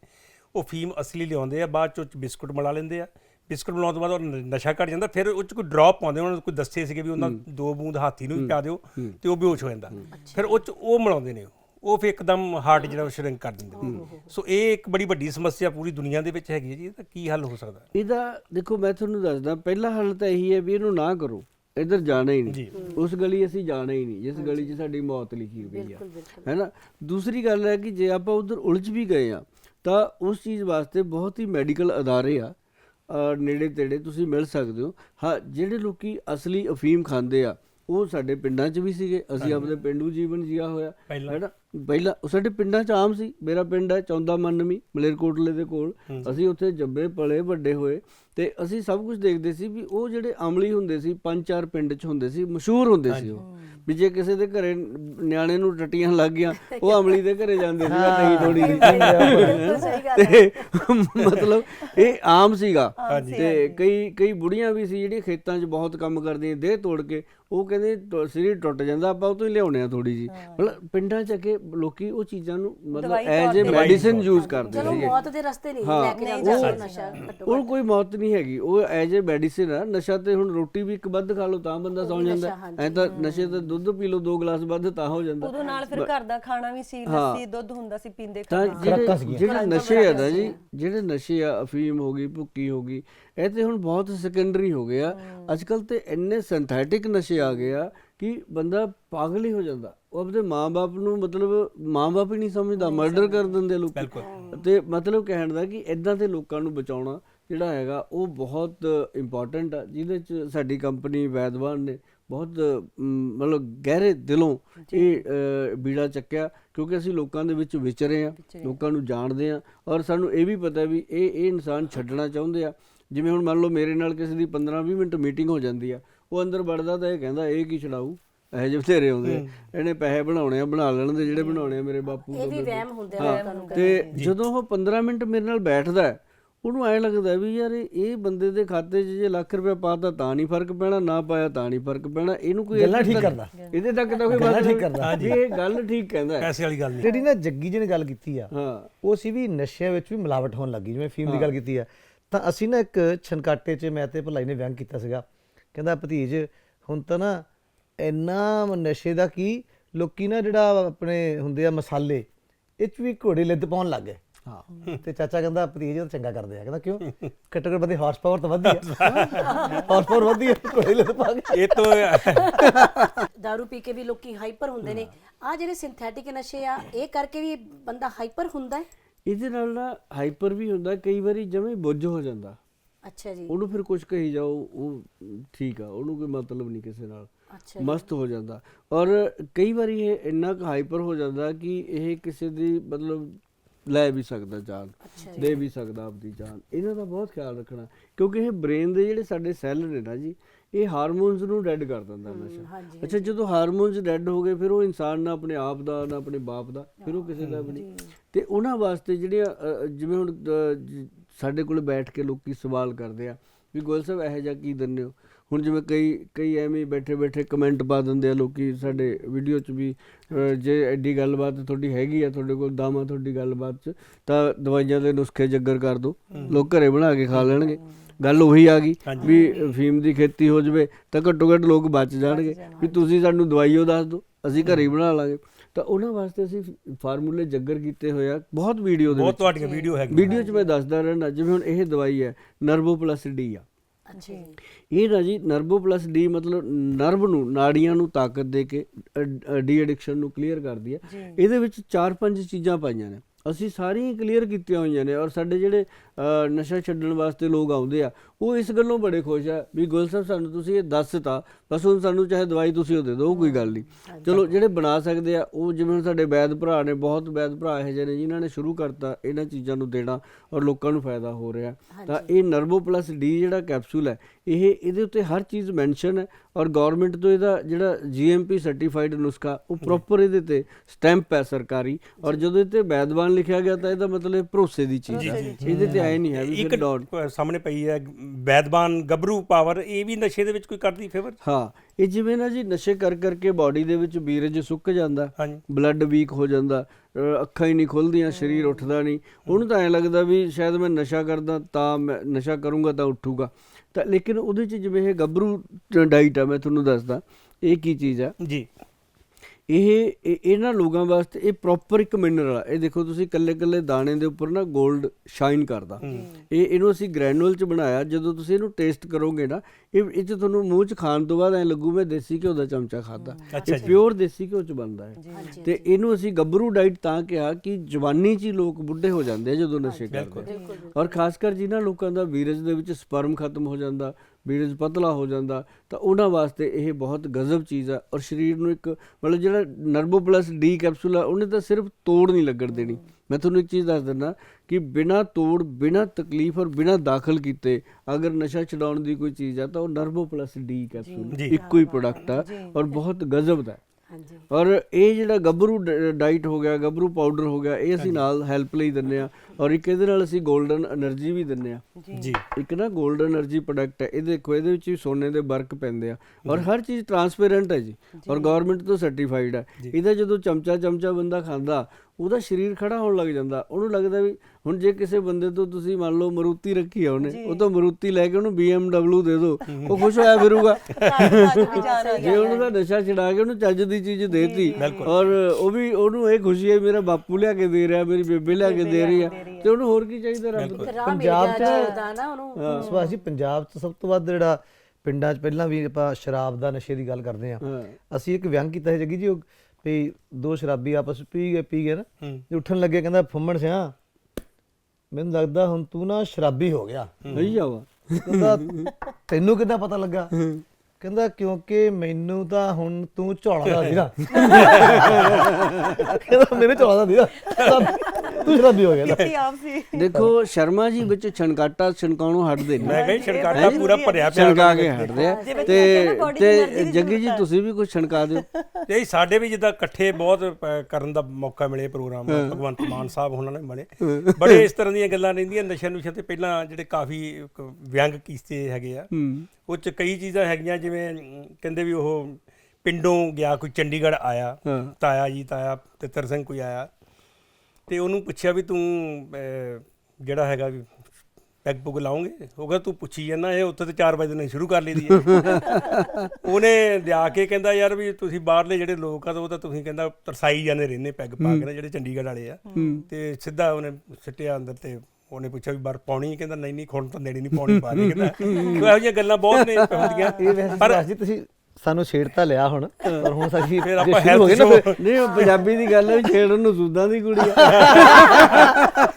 ਉਹ ਫੀਮ ਅਸਲੀ ਲਿਆਉਂਦੇ ਆ ਬਾਅਦ ਚ ਉਹ 'ਚ ਬਿਸਕੁਟ ਮਿਲਾ ਲੈਂਦੇ ਆ। ਬਿਸਕੁਟ ਮਿਲਾਉਣ ਤੋਂ ਬਾਅਦ ਉਹ ਨ- ਨਸ਼ਾ ਘਟ ਜਾਂਦਾ ਫਿਰ ਉਹ ਚ ਕੋਈ ਡ੍ਰੌਪ ਪਾਉਂਦੇ ਉਹਨਾਂ ਨੂੰ ਕੋਈ ਦੱਸੇ ਸੀਗੇ ਵੀ ਉਹਨਾਂ ਦੋ ਬੂੰਦ ਹਾਥੀ ਨੂੰ ਵੀ ਪਿਆ ਦਿਓ ਤੇ ਉਹ ਬੇਹੋਸ਼ ਹੋ ਜਾਂਦਾ। ਫਿਰ ਉਹ ਚ ਉਹ ਮਿਲਾਉਂਦੇ ਨੇ ਉਹ। ਉਹ ਫਿਰ ਇੱਕਦਮ ਹਾਰਟ ਜਿਹੜਾ ਸ਼ਰਿੰਕ ਕਰ ਦਿੰਦੇ ਨੇ। ਸੋ ਇਹ ਇੱਕ ਬੜੀ ਵੱਡੀ ਸਮੱਸਿਆ ਪੂਰੀ ਦੁਨੀਆ ਦੇ ਵਿੱਚ ਹੈਗੀ ਹੈ ਜੀ ਇਹਦਾ ਕੀ ਹੱਲ ਹੋ ਸਕਦਾ? ਇਹਦਾ ਦੇਖੋ ਮੈਂ ਤੁਹਾਨੂੰ ਦੱਸਦਾ ਪਹਿਲਾ ਹੱਲ ਤਾਂ ਇਹੀ ਹੈ ਵੀ ਇਹਨੂੰ ਨਾ ਕਰੋ। ਇੱਧਰ ਜਾਣਾ ਹੀ ਜੀ। ਨਹੀਂ। ਉਸ ਗਲੀ ਅਸੀਂ ਜਾਣਾ ਹੀ ਨਹੀਂ ਜਿਸ ਗਲੀ 'ਚ ਸਾਡੀ ਮੌਤ ਲਿਖੀ ਹੋਈ ਆ। ਹੈਨਾ? ਦੂਸਰੀ ਗੱਲ ਹੈ ਕਿ ਜੇ ਆਪਾਂ ਉਧਰ ਉਲਝ ਵੀ ਗਏ ਆ ਤਾਂ ਉਸ ਚੀਜ਼ ਵਾਸਤੇ ਬਹੁਤ ਹੀ ਮੈਡੀਕਲ ਅਦਾਰੇ ਆ। ਨੇੜੇ ਤੇੜੇ ਤੁਸੀਂ ਮਿਲ ਸਕਦੇ ਹੋ। ਹਾਂ ਜਿਹੜੇ ਲੋਕੀ ਅਸਲੀ ਅਫੀਮ ਖਾਂਦੇ ਆ ਉਹ ਸਾਡੇ ਪਿੰਡਾਂ 'ਚ ਵੀ ਸੀਗੇ। ਅਸੀਂ ਆਪਣੇ ਪਿੰਡੂ ਜੀਵਨ ਜੀਆ ਹੋਇਆ ਪਹਿਲਾਂ। ਹੈਨਾ ਪਹਿਲਾਂ ਸਾਡੇ ਪਿੰਡਾਂ 'ਚ ਆਮ ਸੀ। ਮੇਰਾ ਪਿੰਡ ਹੈ ਚੌਂਦਾ ਮੰਨਮੀ ਮਲੇਰਕੋਟਲੇ ਦੇ ਕੋਲ। ਅਸੀਂ ਉੱਥੇ ਜੰਬੇ ਪਲੇ ਵੱਡੇ ਹੋਏ ਤੇ ਅਸੀਂ ਸਭ ਕੁਝ ਦੇਖਦੇ ਸੀ ਵੀ ਉਹ ਜਿਹੜੇ ਅਮਲੀ ਹੁੰਦੇ ਸੀ ਪੰਜ ਚਾਰ ਪਿੰਡ 'ਚ ਹੁੰਦੇ ਸੀ ਮਸ਼ਹੂਰ ਹੁੰਦੇ ਸੀ ਉਹ। ਵੀ ਜੇ ਕਿਸੇ ਦੇ ਘਰੇ ਨਿਆਣੇ ਨੂੰ ਟੱਟੀਆਂ ਲੱਗ ਗਿਆ ਉਹ ਅਮਲੀ ਦੇ ਘਰੇ ਜਾਂਦੇ ਸੀ ਨਹੀਂ ਥੋੜੀ ਤੇ ਮਤਲਬ ਇਹ ਆਮ ਸੀਗਾ। ਤੇ ਕਈ ਕਈ ਬੁੜੀਆਂ ਵੀ ਸੀ ਜਿਹੜੀਆਂ ਖੇਤਾਂ 'ਚ ਬਹੁਤ ਕੰਮ ਕਰਦੀਆਂ ਦੇਹ ਤੋੜ ਕੇ ਉਹ ਕਹਿੰਦੇ ਸਰੀਰ ਟੁੱਟ ਜਾਂਦਾ ਆਪਾਂ ਉਹ ਤੋਂ ਹੀ ਲਿਆਉਣੇ ਆ ਥੋੜੀ ਜੀ ਮਤਲਬ ਪਿੰਡਾਂ 'ਚ ਕਿ ਲੋਕੀ ਉਹ ਚੀਜ਼ਾਂ ਨੂੰ ਮਤਲਬ ਐਜ਼ ਤੇ ਮੈਡੀਸਿਨ ਯੂਜ਼ ਕਰਦੇ ਚਲੋ ਸੀਗੇ ਮੌਤ ਦੇ ਰਸਤੇ ਨਹੀਂ ਲੈ ਕੇ ਜਾਂਦਾ ਨਸ਼ਾ ਘੱਟੋ ਉਹ ਕੋਈ ਮੌਤ ਨਹੀਂ ਹੈਗੀ ਉਹ ਐਜ਼ ਏ ਮੈਡੀਸਿਨ ਆ ਨਸ਼ਾ ਤੇ ਹੁਣ ਰੋਟੀ ਵੀ ਇੱਕ ਵੱਧ ਖਾ ਲਓ ਤਾਂ ਬੰਦਾ ਸੌਂ ਜਾਂਦਾ। ਐ ਤਾਂ ਨਸ਼ੇ ਤੇ ਦੁੱਧ ਪੀ ਲਓ ਦੋ ਗਲਾਸ ਵੱਧ ਤਾਂ ਹੋ ਜਾਂਦਾ। ਉਦੋਂ ਨਾਲ ਫਿਰ ਘਰ ਦਾ ਖਾਣਾ ਵੀ ਸੀ ਲੱਸੀ ਦੁੱਧ ਹੁੰਦਾ ਸੀ ਪੀਂਦੇ ਤਾਂ ਖਾਣਾ। ਜਿਹੜੇ ਜਿਹੜੇ ਨਸ਼ੇ ਆ ਨਾ ਜੀ ਜਿਹੜੇ ਨਸ਼ੇ ਆ ਅਫੀਮ ਹੋ ਗਈ ਭੁੱਕੀ ਹੋ ਗਈ ਇਹ ਤੇ ਹੁਣ ਬਹੁਤ ਸੈਕੰਡਰੀ ਹੋ ਗਿਆ ਅੱਜ ਕੱਲ ਤੇ ਇੰਨੇ ਸਿੰਥੈਟਿਕ ਨਸ਼ੇ ਆ ਗਏ ਆ ਕਿ ਬੰਦਾ ਪਾਗਲ ਹੀ ਹੋ ਜਾਂਦਾ। ਉਹ ਆਪਣੇ ਮਾਂ-ਬਾਪ ਨੂੰ ਮਤਲਬ ਮਾਂ-ਬਾਪ ਹੀ ਨਹੀਂ ਸਮਝਦਾ ਮਰਡਰ ਕਰ ਦਿੰਦੇ ਲੋਕ। ਤੇ ਮਤਲਬ ਕਹਿਣ ਦਾ ਕਿ ਇਦਾਂ ਦੇ ਲੋਕਾਂ ਨੂੰ ਬਚਾਉਣਾ ਜਿਹੜਾ ਹੈਗਾ ਉਹ ਬਹੁਤ ਇੰਪੋਰਟੈਂਟ ਆ ਜਿਹਦੇ ਚ ਸਾਡੀ ਕੰਪਨੀ ਵੈਦਵਾਨ ਨੇ ਬਹੁਤ ਮਤਲਬ ਗਹਿਰੇ ਦਿਲੋਂ ਇਹ ਬੀੜਾ ਚੱਕਿਆ ਕਿਉਂਕਿ ਅਸੀਂ ਲੋਕਾਂ ਦੇ ਵਿੱਚ ਵਿਚਰੇ ਆ ਲੋਕਾਂ ਨੂੰ ਜਾਣਦੇ ਆ ਔਰ ਸਾਨੂੰ ਇਹ ਵੀ ਪਤਾ ਵੀ ਇਹ ਇਹ ਇਨਸਾਨ ਛੱਡਣਾ ਚਾਹੁੰਦੇ ਆ। ਜਿਵੇਂ ਹੁਣ ਮੰਨ ਲਓ ਮੇਰੇ ਨਾਲ ਕਿਸੇ ਦੀ 15-20 ਮਿੰਟ ਮੀਟਿੰਗ ਹੋ ਜਾਂਦੀ ਆ ਉਹ ਅੰਦਰ ਵੜਦਾ ਤਾਂ ਇਹ ਕਹਿੰਦਾ ਇਹ ਕੀ ਛਡਾਊ? ਇਹ ਜਿਹੇ ਬਥੇਰੇ ਆਉਂਦੇ। ਇਹਨੇ ਪੈਸੇ ਬਣਾਉਣੇ ਆ ਬਣਾ ਲੈਣ ਦੇ ਜਿਹੜੇ ਬਣਾਉਣੇ ਆ ਮੇਰੇ ਬਾਪੂ ਇਹ ਵੀ ਵਹਿਮ ਹੁੰਦੇ ਲੋਕਾਂ ਨੂੰ ਤੇ ਜਦੋਂ ਉਹ 15 ਮਿੰਟ ਮੇਰੇ ਨਾਲ ਬੈਠਦਾ ਉਹਨੂੰ ਐ ਲੱਗਦਾ ਵੀ ਯਾਰ ਇਹ ਬੰਦੇ ਦੇ ਖਾਤੇ 'ਚ ਜੇ ਲੱਖ ਰੁਪਏ ਪਾਤਾ ਤਾਂ ਨਹੀਂ ਫ਼ਰਕ ਪੈਣਾ ਨਾ ਪਾਇਆ ਤਾਂ ਨਹੀਂ ਫ਼ਰਕ ਪੈਣਾ। ਇਹਨੂੰ ਕੋਈ ਗੱਲਾਂ ਠੀਕ ਕਰਦਾ। ਇਹਦੇ ਤੱਕ ਤਾਂ ਕੋਈ ਗੱਲਾਂ ਠੀਕ ਕਰਦਾ। ਵੀ ਇਹ ਗੱਲ ਠੀਕ ਕਹਿੰਦਾ ਹੈ। ਪੈਸੇ ਵਾਲੀ ਗੱਲ ਨਹੀਂ। ਜਿਹੜੀ ਨਾ ਜੱਗੀ ਜੀ ਨੇ ਗੱਲ ਕੀਤੀ ਆ ਹਾਂ। ਉਹ ਸੀ ਵੀ ਨਸ਼ਿਆਂ ਵਿੱਚ ਵੀ ਮਿਲਾਵਟ ਹੋਣ ਲੱਗੀ ਜਿਵੇਂ ਫੀਮ ਦੀ ਗੱਲ ਕੀਤੀ ਆ। ਤਾਂ ਅਸੀਂ ਨਾ ਇੱਕ ਛਨਕਾਟੇ 'ਚ ਮੈਂ ਤੇ ਭਲਾਈ ਨੇ ਵਿਅੰਗ ਕੀਤਾ ਸੀਗਾ। ਕਹਿੰਦਾ ਭਤੀਜ ਹੁਣ ਤਾਂ ਨਾ ਇੰਨਾ ਨਸ਼ੇ ਦਾ ਕੀ ਲੋਕੀ ਨਾ ਜਿਹੜਾ ਆਪਣੇ ਹੁੰਦੇ ਆ ਮਸਾਲੇ ਇਹ 'ਚ ਵੀ ਘੋੜੇ ਲਿੱਦ ਪਾਉਣ ਲੱਗ ਗਏ। ਹਾਂ। ਤੇ ਚਾਚਾ ਕਹਿੰਦਾ ਭਤੀਜ ਇਹ ਤਾਂ ਚੰਗਾ ਕਰਦੇ ਆ। ਕਹਿੰਦਾ ਕਿਉਂ? ਘੱਟੋ ਘੱਟ ਬੰਦੇ ਹਾਰਸ ਪਾਵਰ ਤਾਂ ਵਧਦੀ ਆ। ਹਾਰਸ ਪਾਵਰ ਵਧਦੀ ਆ ਘੋੜੇ ਲਿੱਦ ਪਾ ਕੇ। ਇਹ ਤੋਂ ਦਾਰੂ ਪੀ ਕੇ ਵੀ ਲੋਕੀ ਹਾਈਪਰ ਹੁੰਦੇ ਨੇ। ਆ ਜਿਹੜੇ ਸਿੰਥੈਟਿਕ ਨਸ਼ੇ ਆ ਇਹ ਕਰਕੇ ਵੀ ਬੰਦਾ ਹਾਈਪਰ ਹੁੰਦਾ ਹੈ? ਇਹਦੇ ਨਾਲ ਨਾ ਹਾਈਪਰ ਵੀ ਹੁੰਦਾ ਕਈ ਵਾਰੀ ਜਮੇ ਬੁੱਝ ਹੋ ਜਾਂਦਾ। ਅੱਛਾ ਜੀ। ਉਹਨੂੰ ਫਿਰ ਕੁਝ ਕਹੀ ਜਾਓ ਉਹ ਠੀਕ ਆ ਉਹਨੂੰ ਕੋਈ ਮਤਲਬ ਨਹੀਂ ਕਿਸੇ ਨਾਲ। ਅੱਛਾ ਮਸਤ ਹੋ ਜਾਂਦਾ। ਔਰ ਕਈ ਵਾਰੀ ਇਹ ਇੰਨਾ ਕੁ ਹਾਈਪਰ ਹੋ ਜਾਂਦਾ ਕਿ ਇਹ ਕਿਸੇ ਦੀ ਮਤਲਬ ਲੈ ਵੀ ਸਕਦਾ ਜਾਨ ਦੇ ਵੀ ਸਕਦਾ ਆਪਦੀ ਜਾਨ। ਇਹਨਾਂ ਦਾ ਬਹੁਤ ਖਿਆਲ ਰੱਖਣਾ ਕਿਉਂਕਿ ਇਹ ਬ੍ਰੇਨ ਦੇ ਜਿਹੜੇ ਸਾਡੇ ਸੈੱਲ ਨੇ ਨਾ ਜੀ ਇਹ ਹਾਰਮੋਨਸ ਨੂੰ ਡੈਡ ਕਰ ਦਿੰਦਾ ਨਸ਼ਾ। ਅੱਛਾ ਜਦੋਂ ਹਾਰਮੋਨਸ ਡੈਡ ਹੋ ਗਏ ਫਿਰ ਉਹ ਇਨਸਾਨ ਨਾ ਆਪਣੇ ਆਪ ਦਾ ਨਾ ਆਪਣੇ ਬਾਪ ਦਾ ਫਿਰ ਉਹ ਕਿਸੇ ਦਾ ਵੀ ਨਹੀਂ। ਤੇ ਉਹਨਾਂ ਵਾਸਤੇ ਜਿਹੜੀਆਂ ਜਿਵੇਂ ਹੁਣ ਸਾਡੇ ਕੋਲ ਬੈਠ ਕੇ ਲੋਕੀ ਸਵਾਲ ਕਰਦੇ ਆ ਵੀ ਗੋਲ ਸਾਹਿਬ ਇਹੋ ਜਿਹਾ ਕੀ ਦਿੰਦੇ ਹੋ? ਹੁਣ ਜਿਵੇਂ ਕਈ ਕਈ ਐਵੇਂ ਬੈਠੇ ਬੈਠੇ ਕਮੈਂਟ ਪਾ ਦਿੰਦੇ ਆ ਲੋਕੀ ਸਾਡੇ ਵੀਡੀਓ 'ਚ ਵੀ ਜੇ ਐਡੀ ਗੱਲਬਾਤ ਤੁਹਾਡੀ ਹੈਗੀ ਆ ਤੁਹਾਡੇ ਕੋਲ ਦਾਮਾ ਤੁਹਾਡੀ ਗੱਲਬਾਤ 'ਚ ਤਾਂ ਦਵਾਈਆਂ ਦੇ ਨੁਸਖੇ ਜੱਗਰ ਕਰ ਦਿਓ ਲੋਕ ਘਰੇ ਬਣਾ ਕੇ ਖਾ ਲੈਣਗੇ। ਗੱਲ ਉਹੀ ਆ ਗਈ ਵੀ ਫੀਮ ਦੀ ਖੇਤੀ ਹੋ ਜਵੇ ਤਾਂ ਘੱਟੋ ਘੱਟ ਲੋਕ ਬਚ ਜਾਣਗੇ। ਵੀ ਤੁਸੀਂ ਸਾਨੂੰ ਦਵਾਈਓ ਦੱਸ ਦਿਓ ਅਸੀਂ ਘਰੇ ਹੀ ਬਣਾ ਲਾਂਗੇ। ਤਾਂ ਉਹਨਾਂ ਵਾਸਤੇ ਅਸੀਂ ਫਾਰਮੂਲੇ ਜੱਗਰ ਕੀਤੇ ਹੋਏ ਆ। ਬਹੁਤ ਵੀਡੀਓ ਦੇ ਬਹੁਤ ਤੁਹਾਡੀਆਂ ਵੀਡੀਓ ਹੈਗੀ ਵੀਡੀਓ 'ਚ ਮੈਂ ਦੱਸਦਾ ਰਹਿਣਾ ਜਿਵੇਂ ਹੁਣ ਇਹ ਦਵਾਈ ਹੈ ਨਰਵੋ ਪਲੱਸ ਡੀ ਆ। ਅੱਛਾ ਜੀ। ਇਹ ਨਾ ਜੀ ਨਰਵੋ ਪਲੱਸ ਡੀ ਮਤਲਬ ਨਰਵ ਨੂੰ ਨਾੜੀਆਂ ਨੂੰ ਤਾਕਤ ਦੇ ਕੇ ਡੀ ਐਡਿਕਸ਼ਨ ਨੂੰ ਕਲੀਅਰ ਕਰਦੀ ਹੈ ਇਹਦੇ ਵਿੱਚ ਚਾਰ ਪੰਜ ਚੀਜ਼ਾਂ ਪਾਈਆਂ ਨੇ। ਅਸੀਂ ਸਾਰੀਆਂ ਕਲੀਅਰ ਕੀਤੀਆਂ ਹੋਈਆਂ ਨੇ ਔਰ ਸਾਡੇ ਜਿਹੜੇ ਨਸ਼ਾ ਛੱਡਣ ਵਾਸਤੇ ਲੋਕ ਆਉਂਦੇ ਆ ਉਹ ਇਸ ਗੱਲੋਂ ਬੜੇ ਖੁਸ਼ ਆ ਵੀ ਗੁਲ ਸਾਹਿਬ ਸਾਨੂੰ ਤੁਸੀਂ ਇਹ ਦੱਸਤਾ ਬਸ ਹੁਣ ਸਾਨੂੰ ਚਾਹੇ ਦਵਾਈ ਤੁਸੀਂ ਉਹ ਦੇ ਦਿਓ ਕੋਈ ਗੱਲ ਨਹੀਂ। ਚਲੋ ਜਿਹੜੇ ਬਣਾ ਸਕਦੇ ਆ ਉਹ ਜਿਵੇਂ ਹੁਣ ਸਾਡੇ ਵੈਦ ਭਰਾ ਨੇ ਬਹੁਤ ਵੈਦ ਭਰਾ ਇਹੋ ਜਿਹੇ ਨੇ ਜਿਨ੍ਹਾਂ ਨੇ ਸ਼ੁਰੂ ਕਰਤਾ ਇਹਨਾਂ ਚੀਜ਼ਾਂ ਨੂੰ ਦੇਣਾ ਔਰ ਲੋਕਾਂ ਨੂੰ ਫਾਇਦਾ ਹੋ ਰਿਹਾ। ਤਾਂ ਇਹ ਨਰਵੋ ਪਲੱਸ ਡੀ ਜਿਹੜਾ ਕੈਪਸੂਲ ਹੈ ਇਹ ਇਹਦੇ ਉੱਤੇ ਹਰ ਚੀਜ਼ ਮੈਂਸ਼ਨ ਹੈ ਔਰ ਗਵਰਨਮੈਂਟ ਤੋਂ ਇਹਦਾ ਜਿਹੜਾ ਜੀਐਮਪੀ ਸਰਟੀਫਾਈਡ ਨੁਸਖਾ ਉਹ ਪ੍ਰੋਪਰ ਇਹਦੇ ਤੇ ਸਟੈਂਪ ਹੈ ਸਰਕਾਰੀ ਔਰ ਜਦੋਂ ਇਹ ਤੇ ਵੈਦਵਾਨ ਲਿਖਿਆ ਗਿਆ ਤਾਂ ਇਹਦਾ ਮਤਲਬ ਇਹ ਭਰੋਸੇ ਦੀ ਚੀਜ਼ ਹੈ। ਇਹਦੇ ਤੇ ਆਏ ਨਹੀਂ ਹੈ ਵੀ ਇੱਕ ਡਾਟ ਸਾਹਮਣੇ ਪਈ ਹੈ ਵੈਦਬਾਨ ਗੱਭਰੂ ਪਾਵਰ ਇਹ ਵੀ ਨਸ਼ੇ ਦੇ ਵਿੱਚ ਕੋਈ ਕਰਦੀ ਫੇਵਰ ਹਾਂ ਇਹ ਜਿਵੇਂ ਨਾ ਜੀ ਨਸ਼ੇ ਕਰ ਕਰਕੇ ਬਾਡੀ ਦੇ ਵਿੱਚ ਵੀਰਜ ਸੁੱਕ ਜਾਂਦਾ ਬਲੱਡ ਵੀਕ ਹੋ ਜਾਂਦਾ ਅੱਖਾਂ ਹੀ ਨਹੀਂ ਖੁੱਲਦੀਆਂ ਸਰੀਰ ਉੱਠਦਾ ਨਹੀਂ। ਉਹਨੂੰ ਤਾਂ ਐ ਲੱਗਦਾ ਵੀ ਸ਼ਾਇਦ ਮੈਂ ਨਸ਼ਾ ਕਰਦਾ ਤਾਂ ਮੈਂ ਨਸ਼ਾ ਕਰੂੰਗਾ ਤਾਂ ਉੱਠੂਗਾ। ਤਾਂ ਲੇਕਿਨ ਉਹਦੇ ਚ ਜਿਵੇਂ ਇਹ ਗੱਭਰੂ ਡਾਈਟ ਆ ਮੈਂ ਤੁਹਾਨੂੰ ਦੱਸਦਾ ਇਹ ਕੀ ਚੀਜ਼ ਆ? ਜੀ। ਇਹ ਇਹ- ਇਹਨਾਂ ਲੋਕਾਂ ਵਾਸਤੇ ਇਹ ਪ੍ਰੋਪਰ ਇੱਕ ਮਿਨਰਲ ਆ। ਇਹ ਦੇਖੋ ਤੁਸੀਂ ਕੱਲੇ ਕੱਲੇ ਦਾਣੇ ਦੇ ਉੱਪਰ ਨਾ 골ਡ ਸ਼ਾਈਨ ਕਰਦਾ ਇਹ ਇਹਨੂੰ ਅਸੀਂ ਗ੍ਰੈਨੂਲ ਚ ਬਣਾਇਆ। ਜਦੋਂ ਤੁਸੀਂ ਇਹਨੂੰ ਟੇਸਟ ਕਰੋਗੇ ਨਾ ਇਹ ਇਹ 'ਚ ਤੁਹਾਨੂੰ ਮੂੰਹ ਚ ਖਾਣ ਤੋਂ ਬਾਅਦ ਐ ਲੱਗੂ ਮੈਂ ਦੇਸੀ ਘਿਓ ਦਾ ਚਮਚਾ ਖਾਦਾ ਇਹ ਪਿਓਰ ਦੇਸੀ ਘਿਓ ਚ ਬਣਦਾ ਹੈ ਤੇ ਇਹਨੂੰ ਅਸੀਂ ਗੱਭਰੂ ਡਾਈਟ ਤਾਂ ਕਿਹਾ ਕਿ ਜਵਾਨੀ 'ਚ ਹੀ ਲੋਕ ਬੁੱਢੇ ਹੋ ਜਾਂਦੇ ਜਦੋਂ ਨਸ਼ੇ ਕਰਦੇ। ਔਰ ਖਾਸ ਕਰ ਜਿਨ੍ਹਾਂ ਲੋਕਾਂ ਦਾ ਵੀਰਜ ਦੇ ਵਿੱਚ ਸਪਰਮ ਖਤਮ ਹੋ ਜਾਂਦਾ ਵੀਰਜ ਪਤਲਾ ਹੋ ਜਾਂਦਾ ਤਾਂ ਉਹਨਾਂ ਵਾਸਤੇ ਇਹ ਬਹੁਤ ਗਜ਼ਬ ਚੀਜ਼ ਆ ਔਰ ਸਰੀਰ ਨੂੰ ਇੱਕ ਮਤਲਬ ਜਿਹੜਾ ਨਰਵੋ ਪਲੱਸ ਡੀ ਕੈਪਸੂਲ ਆ ਉਹਨੇ ਤਾਂ ਸਿਰਫ ਤੋੜ ਨਹੀਂ ਲੱਗਣ ਦੇਣੀ। ਮੈਂ ਤੁਹਾਨੂੰ ਇੱਕ ਚੀਜ਼ ਦੱਸ ਦਿੰਦਾ ਕਿ ਬਿਨਾ ਤੋੜ ਬਿਨਾ ਤਕਲੀਫ ਔਰ ਬਿਨਾ ਦਾਖਲ ਕੀਤੇ ਅਗਰ ਨਸ਼ਾ ਛਡਾਉਣ ਦੀ ਕੋਈ ਚੀਜ਼ ਆ ਤਾਂ ਉਹ ਨਰਵੋ ਪਲੱਸ ਡੀ ਕੈਪਸੂਲ ਇੱਕੋ ਹੀ ਪ੍ਰੋਡਕਟ ਆ ਔਰ ਬਹੁਤ ਗਜ਼ਬ ਦਾ। ਹਾਂਜੀ। ਔਰ ਇਹ ਜਿਹੜਾ ਗੱਭਰੂ ਡਾਈਟ ਹੋ ਗਿਆ ਗੱਭਰੂ ਪਾਊਡਰ ਹੋ ਗਿਆ ਇਹ ਅਸੀਂ ਨਾਲ ਹੈਲਪ ਲਈ ਦਿੰਦੇ ਆ ਔਰ ਇੱਕ ਇਹਦੇ ਨਾਲ ਅਸੀਂ 골ਡਨ એનર્ਜੀ ਵੀ ਦਿੰਦੇ ਆ ਜੀ। ਇੱਕ ਨਾ 골ਡਨ એનર્ਜੀ ਪ੍ਰੋਡਕਟ ਹੈ। ਇਹ ਦੇਖੋ ਇਹਦੇ ਵਿੱਚ ਵੀ ਸੋਨੇ ਦੇ ਵਰਕ ਪੈਂਦੇ ਆ। ਔਰ ਹਰ ਚੀਜ਼ ਟਰਾਂਸਪੇਰੈਂਟ ਹੈ ਜੀ। ਔਰ ਗਵਰਨਮੈਂਟ ਤੋਂ ਸਰਟੀਫਾਈਡ ਹੈ। ਇਹਦਾ ਜਦੋਂ ਚਮਚਾ ਚਮਚਾ ਬੰਦਾ ਖਾਂਦਾ ਉਹਦਾ ਸਰੀਰ ਖੜਾ ਹੋਣ ਲੱਗ ਜਾਂਦਾ। ਉਹਨੂੰ ਲੱਗਦਾ ਵੀ ਹੁਣ ਜੇ ਕਿਸੇ ਬੰਦੇ ਤੋਂ ਤੁਸੀਂ ਮੰਨ ਲਓ ਮਰੂਤੀ ਰੱਖੀ ਆ ਉਹਨੇ ਉਹ ਤਾਂ ਮਰੂਤੀ ਲੈ ਕੇ ਉਹਨੂੰ BMW ਦੇ ਦਿਓ ਉਹ ਖੁਸ਼ ਹੋਇਆ ਫਿਰੂਗਾ। ਜੇ ਉਹਨੂੰ ਦਾ ਨਸ਼ਾ ਛਡਾ ਕੇ ਉਹਨੂੰ ਚੱਜ ਦੀ ਚੀਜ਼ ਦੇਤੀ। ਔਰ ਉਹ ਵੀ ਉਹਨੂੰ ਇਹ ਖੁਸ਼ੀ ਹੈ ਮੇਰਾ ਬਾਪੂ ਲਿਆ ਕੇ ਦੇ ਰਿਹਾ ਮੇਰੀ ਬੇਬੇ ਲਿਆ ਕੇ ਦੇ ਰਹੀ ਆ। ਤੇ ਉਹਨੂੰ ਹੋਰ ਕੀ ਚਾਹੀਦਾ ਰੱਬ ਪੰਜਾਬ ਚ- ਜੀਵ ਦਾ ਨਾ ਉਹਨੂੰ। ਸੁਭਾਸ਼ ਜੀ ਪੰਜਾਬ 'ਚ ਸਭ ਤੋਂ ਵੱਧ ਜਿਹੜਾ ਪਿੰਡਾਂ 'ਚ ਪਹਿਲਾਂ ਵੀ ਆਪਾਂ ਸ਼ਰਾਬ ਦਾ ਨਸ਼ੇ ਦੀ ਗੱਲ ਕਰਦੇ ਆ ਹਾਂ। ਅਸੀਂ ਇੱਕ ਵਿਅੰਗ ਕੀਤਾ ਸੀ ਜੱਗੀ ਜੀ ਉਹ ਵੀ ਦੋ ਸ਼ਰਾਬੀ ਆਪਸ ਵਿੱਚ ਪੀ ਗਏ ਪੀ ਗਏ ਨਾ। ਤੇ ਉੱਠਣ ਲੱਗੇ ਕਹਿੰਦਾ ਫੁੰਮਣ ਸਿਆ ਮੈਨੂੰ ਲੱਗਦਾ ਹੁਣ ਤੂੰ ਨਾ ਸ਼ਰਾਬੀ ਹੋ ਗਿਆ। ਸਹੀ ਜਾਵਾ ਕਹਿੰਦਾ ਤੈਨੂੰ ਕਿੱਦਾਂ ਪਤਾ ਲੱਗਾ? ਕਹਿੰਦਾ ਕਿਉਂਕਿ ਮੈਨੂੰ ਤਾਂ ਹੁਣ ਤੂੰ ਝੋਲਾ ਦਾ ਦੀਦਾ ਕਹਿੰਦਾ ਮੇਰੇ ਝੋਲਾ ਦਾ ਦੀਦਾ ਤੂੰ ਸ਼ਰਾਬੀ ਹੋ ਗਿਆ ਕੀਤੀ ਆਪ ਸੀ। ਦੇਖੋ ਸ਼ਰਮਾ ਜੀ ਵਿੱਚ ਛਣਕਾਟਾ ਛਣਕਾਉਣੋਂ ਹਟਦੇ ਮੈਂ ਨਹੀਂ ਕਹੀ ਛੜਕਾਟਾ ਪੂਰਾ ਭਰਿਆ ਪਿਆ ਛਣਕਾ ਕੇ ਹਟਦੇ ਆ। ਜਿਵੇਂ ਤੇ ਕਹਿੰਦੇ ਨਾ body ਦੀ energy ਤੇ ਦੀ ਜੱਗੀ ਜੀ ਜ਼ਰੂਰਤ। ਤੁਸੀਂ ਵੀ ਕੁਝ ਛਣਕਾ ਦਿਓ। ਤੇ ਸਾਡੇ ਵੀ ਜਿੱਦਾਂ ਇਕੱਠੇ ਬਹੁਤ ਕਰਨ ਦਾ ਮੌਕਾ ਮਿਲੇ ਪ੍ਰੋਗਰਾਮ ਭਗਵੰਤ ਮਾਨ ਸਾਹਿਬ ਉਹਨਾਂ ਨੇ ਬਣੇ। ਬੜੇ ਇਸ ਤਰ੍ਹਾਂ ਦੀਆਂ ਗੱਲਾਂ ਰਹਿੰਦੀਆਂ। ਨਸ਼ਾ ਨੁਸ਼ਾ ਤੇ ਪਹਿਲਾਂ ਜਿਹੜੇ ਕਾਫੀ ਵਿਅੰਗ ਕੀਤੇ ਹੈਗੇ ਆ। ਉਹ ਚ ਕਈ ਚੀਜ਼ਾਂ ਹੈਗੀਆਂ ਜਿਵੇਂ ਅਮ, ਕਹਿੰਦੇ ਵੀ ਉਹ ਪਿੰਡੋਂ ਗਿਆ ਕੋਈ ਚੰਡੀਗੜ੍ਹ ਆਇਆ। ਤਾਇਆ ਜੀ ਤਾਇਆ ਤਿੱਤਰ ਸਿੰਘ ਕੋਈ ਆਇਆ। ਤੇ ਉਹਨੂੰ ਪੁੱਛਿਆ ਵੀ ਤੂੰ ਜਿਹੜਾ ਹੈਗਾ ਵੀ ਪੈਗ ਪੁਗ ਲਾਉਂਗੇ? ਹੋਗਾ ਤੂੰ ਪੁੱਛੀ ਜਾਂਦਾ ਇਹ ਉੱਥੇ ਤੇ 4 ਵਜੇ ਨਾਲ ਸ਼ੁਰੂ ਕਰ ਲਈਦੀ ਹੈ। ਉਹਨੇ ਲਿਆ ਕੇ ਕਹਿੰਦਾ ਯਾਰ ਵੀ ਤੁਸੀਂ ਬਾਹਰਲੇ ਜਿਹੜੇ ਲੋਕ ਆ ਉਹ ਤਾਂ ਤੁਸੀਂ ਕਹਿੰਦਾ ਤਰਸਾਈ ਜਾਂਦੇ ਰਹਿੰਦੇ ਪੈਗ ਪਾ ਕੇ ਨਾ ਜਿਹੜੇ ਚੰਡੀਗੜ੍ਹ ਵਾਲੇ ਆ। ਤੇ ਸਿੱਧਾ ਉਹਨੇ ਸਿੱਟਿਆ ਅੰਦਰ ਤੇ ਉਹਨੇ ਪੁੱਛਿਆ ਵੀ ਬਾਹਰ ਪਾਉਣੀ ਕਹਿੰਦਾ ਨਹੀਂ ਨਹੀਂ ਖੁਣ ਤਾਂ ਦੇਣੀ ਨਹੀਂ ਪਾਉਣੀ ਪਾ ਦੇ। ਕਹਿੰਦਾ ਇਹੋ ਜਿਹੀਆਂ ਗੱਲਾਂ ਬਹੁਤ ਨੇ ਹੁੰਦੀਆਂ ਪਰ ਤੁਸੀਂ ਸਾਨੂੰ ਛੇੜ ਤਾਂ ਲਿਆ ਹੁਣ ਪਰ ਹੁਣ ਸਾਡੀ ਫਿਰ ਆਪਾਂ ਹੋ ਫਿਰ show- ਨਹੀਂ ਉਹ ਪੰਜਾਬੀ ਦੀ ਗੱਲ ਹੈ ਛੇੜਨ ਨੂੰ ਸੂਦਾਂ ਦੀ ਕੁੜੀ ਆ।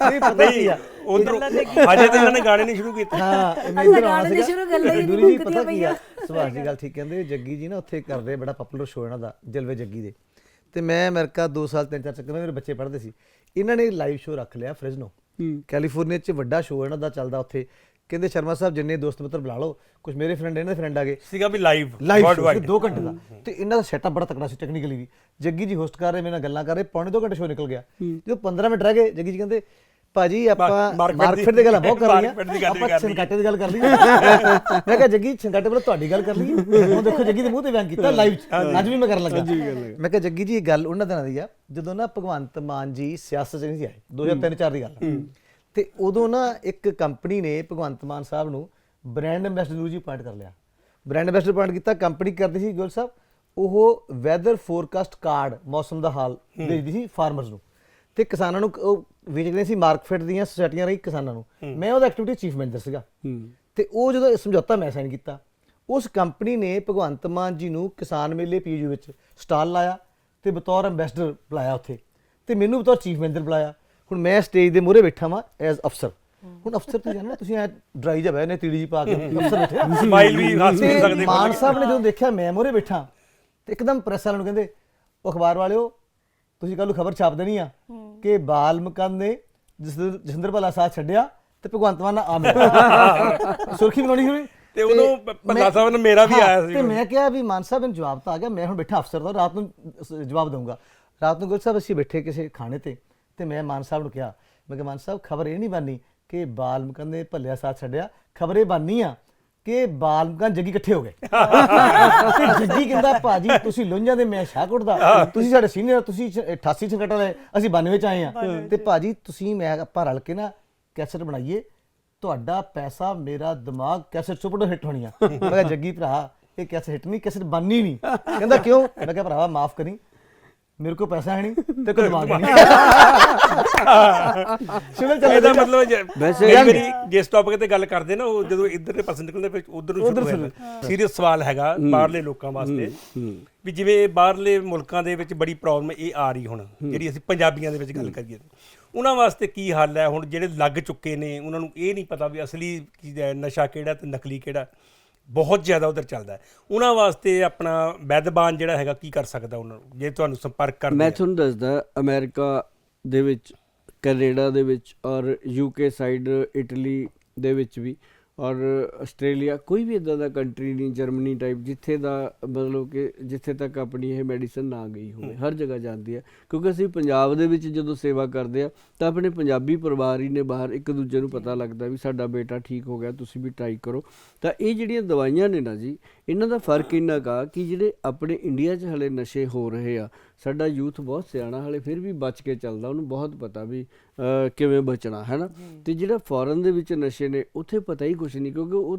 ਨਹੀਂ ਪਤਾ ਕੀ ਆ? ਉਧਰੋਂ ਹਜੇ ਤੇ ਇਹਨਾਂ ਨੇ ਗਾਣੇ ਨਹੀਂ ਸ਼ੁਰੂ ਕੀਤੇ। ਹਾਂ ਮੈਂ ਇੱਧਰ ਆਉਣਾ ਗਾਣੇ ਦੀ ਸੀਗਾ। ਸ਼ੁਰੂ ਗੱਲਾਂ ਹੀ ਦੂਰੀ ਨਹੀਂ ਪਤਾ ਕੀ ਆ? ਪਈਆਂ। ਸੁਭਾਸ਼ ਜੀ ਗੱਲ ਠੀਕ ਕਹਿੰਦੇ ਜੱਗੀ ਜੀ ਨਾ ਉੱਥੇ ਕਰਦੇ ਬੜਾ ਪਪੂਲਰ ਸ਼ੋਅ ਇਹਨਾਂ ਦਾ ਜਲਵੇ ਜੱਗੀ ਦੇ। ਤੇ ਮੈਂ ਅਮਰੀਕਾ 2 ਸਾਲ 3 4 ਚੱਕਰ ਮੇਰੇ ਬੱਚੇ ਪੜ੍ਹਦੇ ਸੀ। ਇਹਨਾਂ ਨੇ ਲਾਈਵ ਸ਼ੋਅ ਰੱਖ ਲਿਆ ਫ੍ਰਿਜ਼ਨੋ ਕੈਲੀਫੋਰਨੀਆ 'ਚ ਵੱਡਾ ਸ਼ੋਅ ਇਹਨਾਂ ਦਾ ਚੱਲਦਾ ਉੱਥੇ। ਕਹਿੰਦੇ ਸ਼ਰਮਾ ਸਾਹਿਬ ਜਿੰਨੇ ਦੋਸਤ ਮਿੱਤਰ ਬੁਲਾ ਲਓ ਕੁਝ ਮੇਰੇ ਫਰੈਂਡ ਇਹਨਾਂ ਦੇ ਫਰੈਂਡ ਆ ਗਏ। ਸੀਗਾ ਵੀ ਲਾਈਵ ਲਾਈਵ ਵਰਲਡ ਸ਼ੋਅ 2 ਘੰਟੇ ਦਾ। ਤੇ ਇਹਨਾਂ ਦਾ ਸੈਟਅਪ ਬੜਾ ਤਕੜਾ ਸੀ ਟੈਕਨੀਕਲੀ ਵੀ। ਜੱਗੀ ਜੀ ਹੋਸਟ ਕਰ ਰਹੇ ਮੇਰੇ ਨਾਲ ਗੱਲਾਂ ਕਰ ਰਹੇ ਪੌਣੇ 2 ਘੰਟੇ ਸ਼ੋਅ ਨਿਕਲ ਗਿਆ। ਜਦੋਂ 15 ਮਿੰਟ ਰਹਿ ਗਏ ਜੱਗੀ ਜੀ ਕਹਿੰਦੇ ਭਾਜੀ ਆਪਾਂ ਮਾਰਕੀਟ ਦੀ- ਗੱਲ ਬਹੁਤ ਕਰ ਰਹੀ ਗੱਲ ਆਪਾਂ। ਛਨਕਾਟੇ ਦੀ ਗੱਲ ਕਰ ਲਈਏ। ਮੈਂ ਕਿਹਾ ਜੱਗੀ ਛਨਕਾਟੇ ਬੋਲੇ ਤੁਹਾਡੀ ਗੱਲ ਕਰ ਲਈਏ। ਹੁਣ ਦੇਖੋ ਜੱਗੀ ਦੇ ਮੂੰਹ ਤੇ ਬਿਆਨ ਕੀਤਾ ਲਾਈਵ ਅੱਜ ਵੀ ਮੈਂ ਕਰਨ ਲੱਗਾ। ਮੈਂ ਕਿਹਾ ਜੱਗੀ ਜੀ ਇਹ ਗੱਲ ਉਹਨਾਂ ਦਿਨਾਂ ਦੀ ਆ। ਜਦੋਂ ਨਾ ਭਗਵੰਤ ਮਾਨ ਜੀ ਸਿਆਸਤ 'ਚ ਨਹੀਂ ਸੀ ਆਏ 2003-4 ਦੀ ਗੱਲ ਆ। ਤੇ ਉਦੋਂ ਨਾ ਇੱਕ ਕੰਪਨੀ ਨੇ ਭਗਵੰਤ ਮਾਨ ਸਾਹਿਬ ਨੂੰ ਬ੍ਰਾਂਡ ਐਮਬੈਸਡਰ ਜੀ ਅਪਾਇੰਟ ਕਰ ਲਿਆ। ਬ੍ਰਾਂਡ ਐਮਬੈਸਡਰ ਅਪਾਇੰਟ ਕੀਤਾ ਕੰਪਨੀ ਕਰਦੀ ਸੀ ਗੁਲ ਸਾਹਿਬ ਉਹ ਵੈਦਰ ਫੋਰਕਾਸਟ ਕਾਰਡ ਮੌਸਮ ਦਾ ਹਾਲ ਵੇਚਦੀ ਸੀ ਫਾਰਮਰਸ ਨੂੰ। ਤੇ ਕਿਸਾਨਾਂ ਨੂੰ ਉਹ ਵੇਚਦੇ ਸੀ ਮਾਰਕਫੈਟ ਦੀਆਂ ਸੁਸਾਇਟੀਆਂ ਰਹੀ ਕਿਸਾਨਾਂ ਨੂੰ। ਮੈਂ ਉਹਦਾ ਐਕਟੀਵਿਟੀ ਚੀਫ ਮੈਨੇਜਰ ਸੀਗਾ। ਤੇ ਉਹ ਜਦੋਂ ਇਹ ਸਮਝੌਤਾ ਮੈਂ ਸਾਈਨ ਕੀਤਾ ਉਸ ਕੰਪਨੀ ਨੇ ਭਗਵੰਤ ਮਾਨ ਜੀ ਨੂੰ ਕਿਸਾਨ ਮੇਲੇ ਪੀਯੂ ਵਿੱਚ ਸਟਾਲ ਲਾਇਆ ਤੇ ਬਤੌਰ ਐਮਬੈਸਡਰ ਬੁਲਾਇਆ ਉੱਥੇ। ਤੇ ਮੈਨੂੰ ਬਤੌਰ ਚੀਫ ਮੈਨੇਜਰ ਬੁਲਾਇਆ। ਹੁਣ ਮੈਂ ਸਟੇਜ ਦੇ ਮੂਹਰੇ ਬੈਠਾ ਵਾਂ ਐਜ਼ ਅਫਸਰ। ਹੁਣ ਅਫਸਰ ਤੁਸੀਂ ਜਾਣੋ ਤੁਸੀਂ ਐ ਡਰਾਈ ਜਾ ਬੈ ਨੇ ਤੀੜੀ ਜੀ ਪਾ ਕੇ ਅਫਸਰ ਬੈਠੇ Smile ਵੀ ਹੱਸ ਨਹੀਂ ਸਕਦੇ ਮਾਨ ਸਾਹਿਬ ਨੇ ਜਦੋਂ ਦੇਖਿਆ ਮੈਂ ਮੂਹਰੇ ਬੈਠਾ ਤੇ ਇੱਕਦਮ ਪ੍ਰੈਸ ਵਾਲਿਆਂ ਨੂੰ ਕਹਿੰਦੇ ਉਹ ਅਖਬਾਰ ਵਾਲਿਓ ਤੁਸੀਂ ਕੱਲ ਨੂੰ ਖਬਰ ਛਾਪ ਦੇਣੀ ਆ ਕਿ ਬਾਲ ਮੁਕੰਦ ਨੇ ਜਸ- ਜਸਿੰਦਰ ਭੱਲਾ ਸਾਥ ਛੱਡਿਆ ਤੇ ਭਗਵੰਤ ਮਾਨ ਨਾਲ ਆ ਮਿਲਿਆ ਸੁਰਖੀ ਬਣਾਉਣੀ ਹੋਣੀ? ਤੇ ਉਦੋਂ ਮੈਂ- ਭੱਲਾ ਸਾਹਿਬ ਨਾਲ ਮੇਰਾ ਵੀ ਆਇਆ ਸੀ ਤੇ ਮੈਂ ਕਿਹਾ ਵੀ ਮਾਨ ਸਾਹਿਬ ਨੂੰ ਜਵਾਬ ਤਾਂ ਆ ਗਿਆ ਮੈਂ ਹੁਣ ਬੈਠਾ ਅਫਸਰ ਦਾ ਰਾਤ ਨੂੰ ਜਵਾਬ ਦਊਂਗਾ। ਰਾਤ ਨੂੰ ਗੁਲ ਸਾਹਿਬ ਅਸੀਂ ਬੈਠੇ ਕਿਸੇ ਖਾਣੇ ਤੇ ਤੇ ਮੈਂ ਮਾਨ ਸਾਹਿਬ ਨੂੰ ਕਿਹਾ ਮੈਂ ਕਿਹਾ ਮਾਨ ਸਾਹਿਬ ਖਬਰ ਇਹ ਨਹੀਂ ਬਾਨੀ ਕਿ ਬਾਲ ਮੁਕੰਦ ਨੇ ਭੱਲਿਆ ਸਾਥ ਛੱਡਿਆ ਖਬਰ ਇਹ ਬਾਨੀ ਆ ਕਿ ਬਾਲ ਮੁਕੰਦ ਜੱਗੀ ਇਕੱਠੇ ਹੋ ਗਏ। ਤੇ ਜੱਗੀ ਕਹਿੰਦਾ ਭਾਜੀ ਤੁਸੀਂ ਲੋਂਝਾਂ ਦੇ ਮੈਂ ਸ਼ਾਹਕੋਟ ਦਾ। ਤੁਸੀਂ ਸਾਡੇ ਸੀਨੀਅਰ ਤੁਸੀਂ ਛ- 88 ਛੰਕਟਾ ਦੇ ਅਸੀਂ 92 ਚ ਆਏ ਆ। ਤੇ ਭਾਜੀ ਤੁਸੀਂ ਮੈਂ ਆਪਾਂ ਰਲ ਕੇ ਨਾ ਕੈਸਟ ਬਣਾਈਏ। ਤੁਹਾਡਾ ਪੈਸਾ ਮੇਰਾ ਦਿਮਾਗ ਕੈਸਟ ਸੁਪਰ ਹਿੱਟ ਹੋਣੀ ਆ। ਮੈਂ ਕਿਹਾ ਜੱਗੀ ਭਰਾ ਇਹ ਕੈਸਟ ਹਿੱਟ ਨਹੀਂ ਕੈਸਟ ਬਣਨੀ ਨਹੀਂ। ਕਹਿੰਦਾ ਕਿਉਂ? ਮੈਂ ਕਿਹਾ ਭਰਾਵਾ ਮਾਫ ਕਰੀ। ਮੇਰੇ ਕੋਲ ਪੈਸਾ ਹੈ ਨਹੀਂ ਤੇ ਕੋਈ ਦਿਮਾਗ ਨਹੀਂ ਸ਼ੁਗਰ ਚੱਲ ਇਹਦਾ ਮਤਲਬ ਜੇ- ਵੈਸੇ ਕਈ ਵਾਰੀ ਜਿਸ ਟੌਪਿਕ ਤੇ ਗੱਲ ਕਰਦੇ ਨਾ ਉਹ ਜਦੋਂ ਇੱਧਰ ਦੇ ਪਾਸੇ ਨਿਕਲਦੇ ਫਿਰ ਉਧਰ ਨੂੰ ਸ਼ੁਰੂ ਹੋ ਜਾਂਦਾ। ਸੀਰੀਅਸ ਸਵਾਲ ਹੈਗਾ ਬਾਹਰਲੇ ਲੋਕਾਂ ਵਾਸਤੇ। ਵੀ ਜਿਵੇਂ ਬਾਹਰਲੇ ਮੁਲਕਾਂ ਦੇ ਵਿੱਚ ਬੜੀ ਪ੍ਰੋਬਲਮ ਇਹ ਆ ਰਹੀ ਹੁਣ ਜਿਹੜੀ ਅਸੀਂ ਪੰਜਾਬੀਆਂ ਦੇ ਵਿੱਚ ਗੱਲ ਕਰੀਏ ਉਹਨਾਂ ਵਾਸਤੇ ਕੀ ਹੱਲ ਹੈ? ਹੁਣ ਜਿਹੜੇ ਲੱਗ ਚੁੱਕੇ ਨੇ ਉਹਨਾਂ ਨੂੰ ਇਹ ਨਹੀਂ ਪਤਾ ਵੀ ਅਸਲੀ ਕੀ ਹੈ, ਨਸ਼ਾ ਕਿਹੜਾ ਤੇ ਨਕਲੀ ਕਿਹੜਾ। ਬਹੁਤ ਜ਼ਿਆਦਾ ਉਧਰ ਚੱਲਦਾ ਹੈ ਉਹਨਾਂ ਵਾਸਤੇ ਆਪਣਾ ਵੈਦਬਾਨ ਜਿਹੜਾ ਹੈਗਾ ਕੀ ਕਰ ਸਕਦਾ ਉਹਨਾਂ ਨੂੰ ਜੇ ਤੁਹਾਨੂੰ ਸੰਪਰਕ ਕਰਦੇ ਮੈਂ। ਤੁਹਾਨੂੰ ਦੱਸਦਾ ਅਮਰੀਕਾ ਦੇ ਵਿੱਚ ਕੈਨੇਡਾ ਦੇ ਵਿੱਚ ਔਰ ਯੂਕੇ ਸਾਈਡ ਇਟਲੀ ਦੇ ਵਿੱਚ ਵੀ ਔਰ ਆਸਟ੍ਰੇਲੀਆ ਕੋਈ ਵੀ ਇਦਾਂ ਦਾ ਕੰਟਰੀ ਨਹੀਂ ਜਰਮਨੀ ਟਾਈਪ ਜਿੱਥੇ ਦਾ ਮਤਲਬ ਕਿ ਜਿੱਥੇ ਤੱਕ ਆਪਣੀ ਇਹ ਮੈਡੀਸਨ ਨਾ ਗਈ ਹੋਵੇ, ਹਰ ਜਗ੍ਹਾ ਜਾਂਦੀ ਹੈ। ਕਿਉਂਕਿ ਅਸੀਂ ਪੰਜਾਬ ਦੇ ਵਿੱਚ ਜਦੋਂ ਸੇਵਾ ਕਰਦੇ ਆ ਤਾਂ ਆਪਣੇ ਪੰਜਾਬੀ ਪਰਿਵਾਰ ਹੀ ਨੇ ਬਾਹਰ, ਇੱਕ ਦੂਜੇ ਨੂੰ ਪਤਾ ਲੱਗਦਾ ਵੀ ਸਾਡਾ ਬੇਟਾ ਠੀਕ ਹੋ ਗਿਆ, ਤੁਸੀਂ ਵੀ ਟਰਾਈ ਕਰੋ। ਤਾਂ ਇਹ ਜਿਹੜੀਆਂ ਦਵਾਈਆਂ ਨੇ ਨਾ ਜੀ, ਇਹਨਾਂ ਦਾ ਫ਼ਰਕ ਇੰਨਾ ਕਾ ਕਿ ਜਿਹੜੇ ਆਪਣੇ ਇੰਡੀਆ 'ਚ ਹਲੇ ਨਸ਼ੇ ਹੋ ਰਹੇ ਆ ਸਾਡਾ ਯੂਥ ਬਹੁਤ ਸਿਆਣਾ ਹਲੇ ਫਿਰ ਵੀ ਬਚ ਕੇ ਚੱਲਦਾ ਉਹਨੂੰ ਬਹੁਤ ਪਤਾ ਵੀ ਕਿਵੇਂ ਬਚਣਾ ਹੈ ਨਾ? ਤੇ ਜਿਹੜਾ ਫੋਰਨ ਦੇ ਵਿੱਚ ਨਸ਼ੇ ਨੇ ਉੱਥੇ ਪਤਾ ਹੀ ਕੁਝ ਨਹੀਂ ਕਿਉਂਕਿ ਉਹ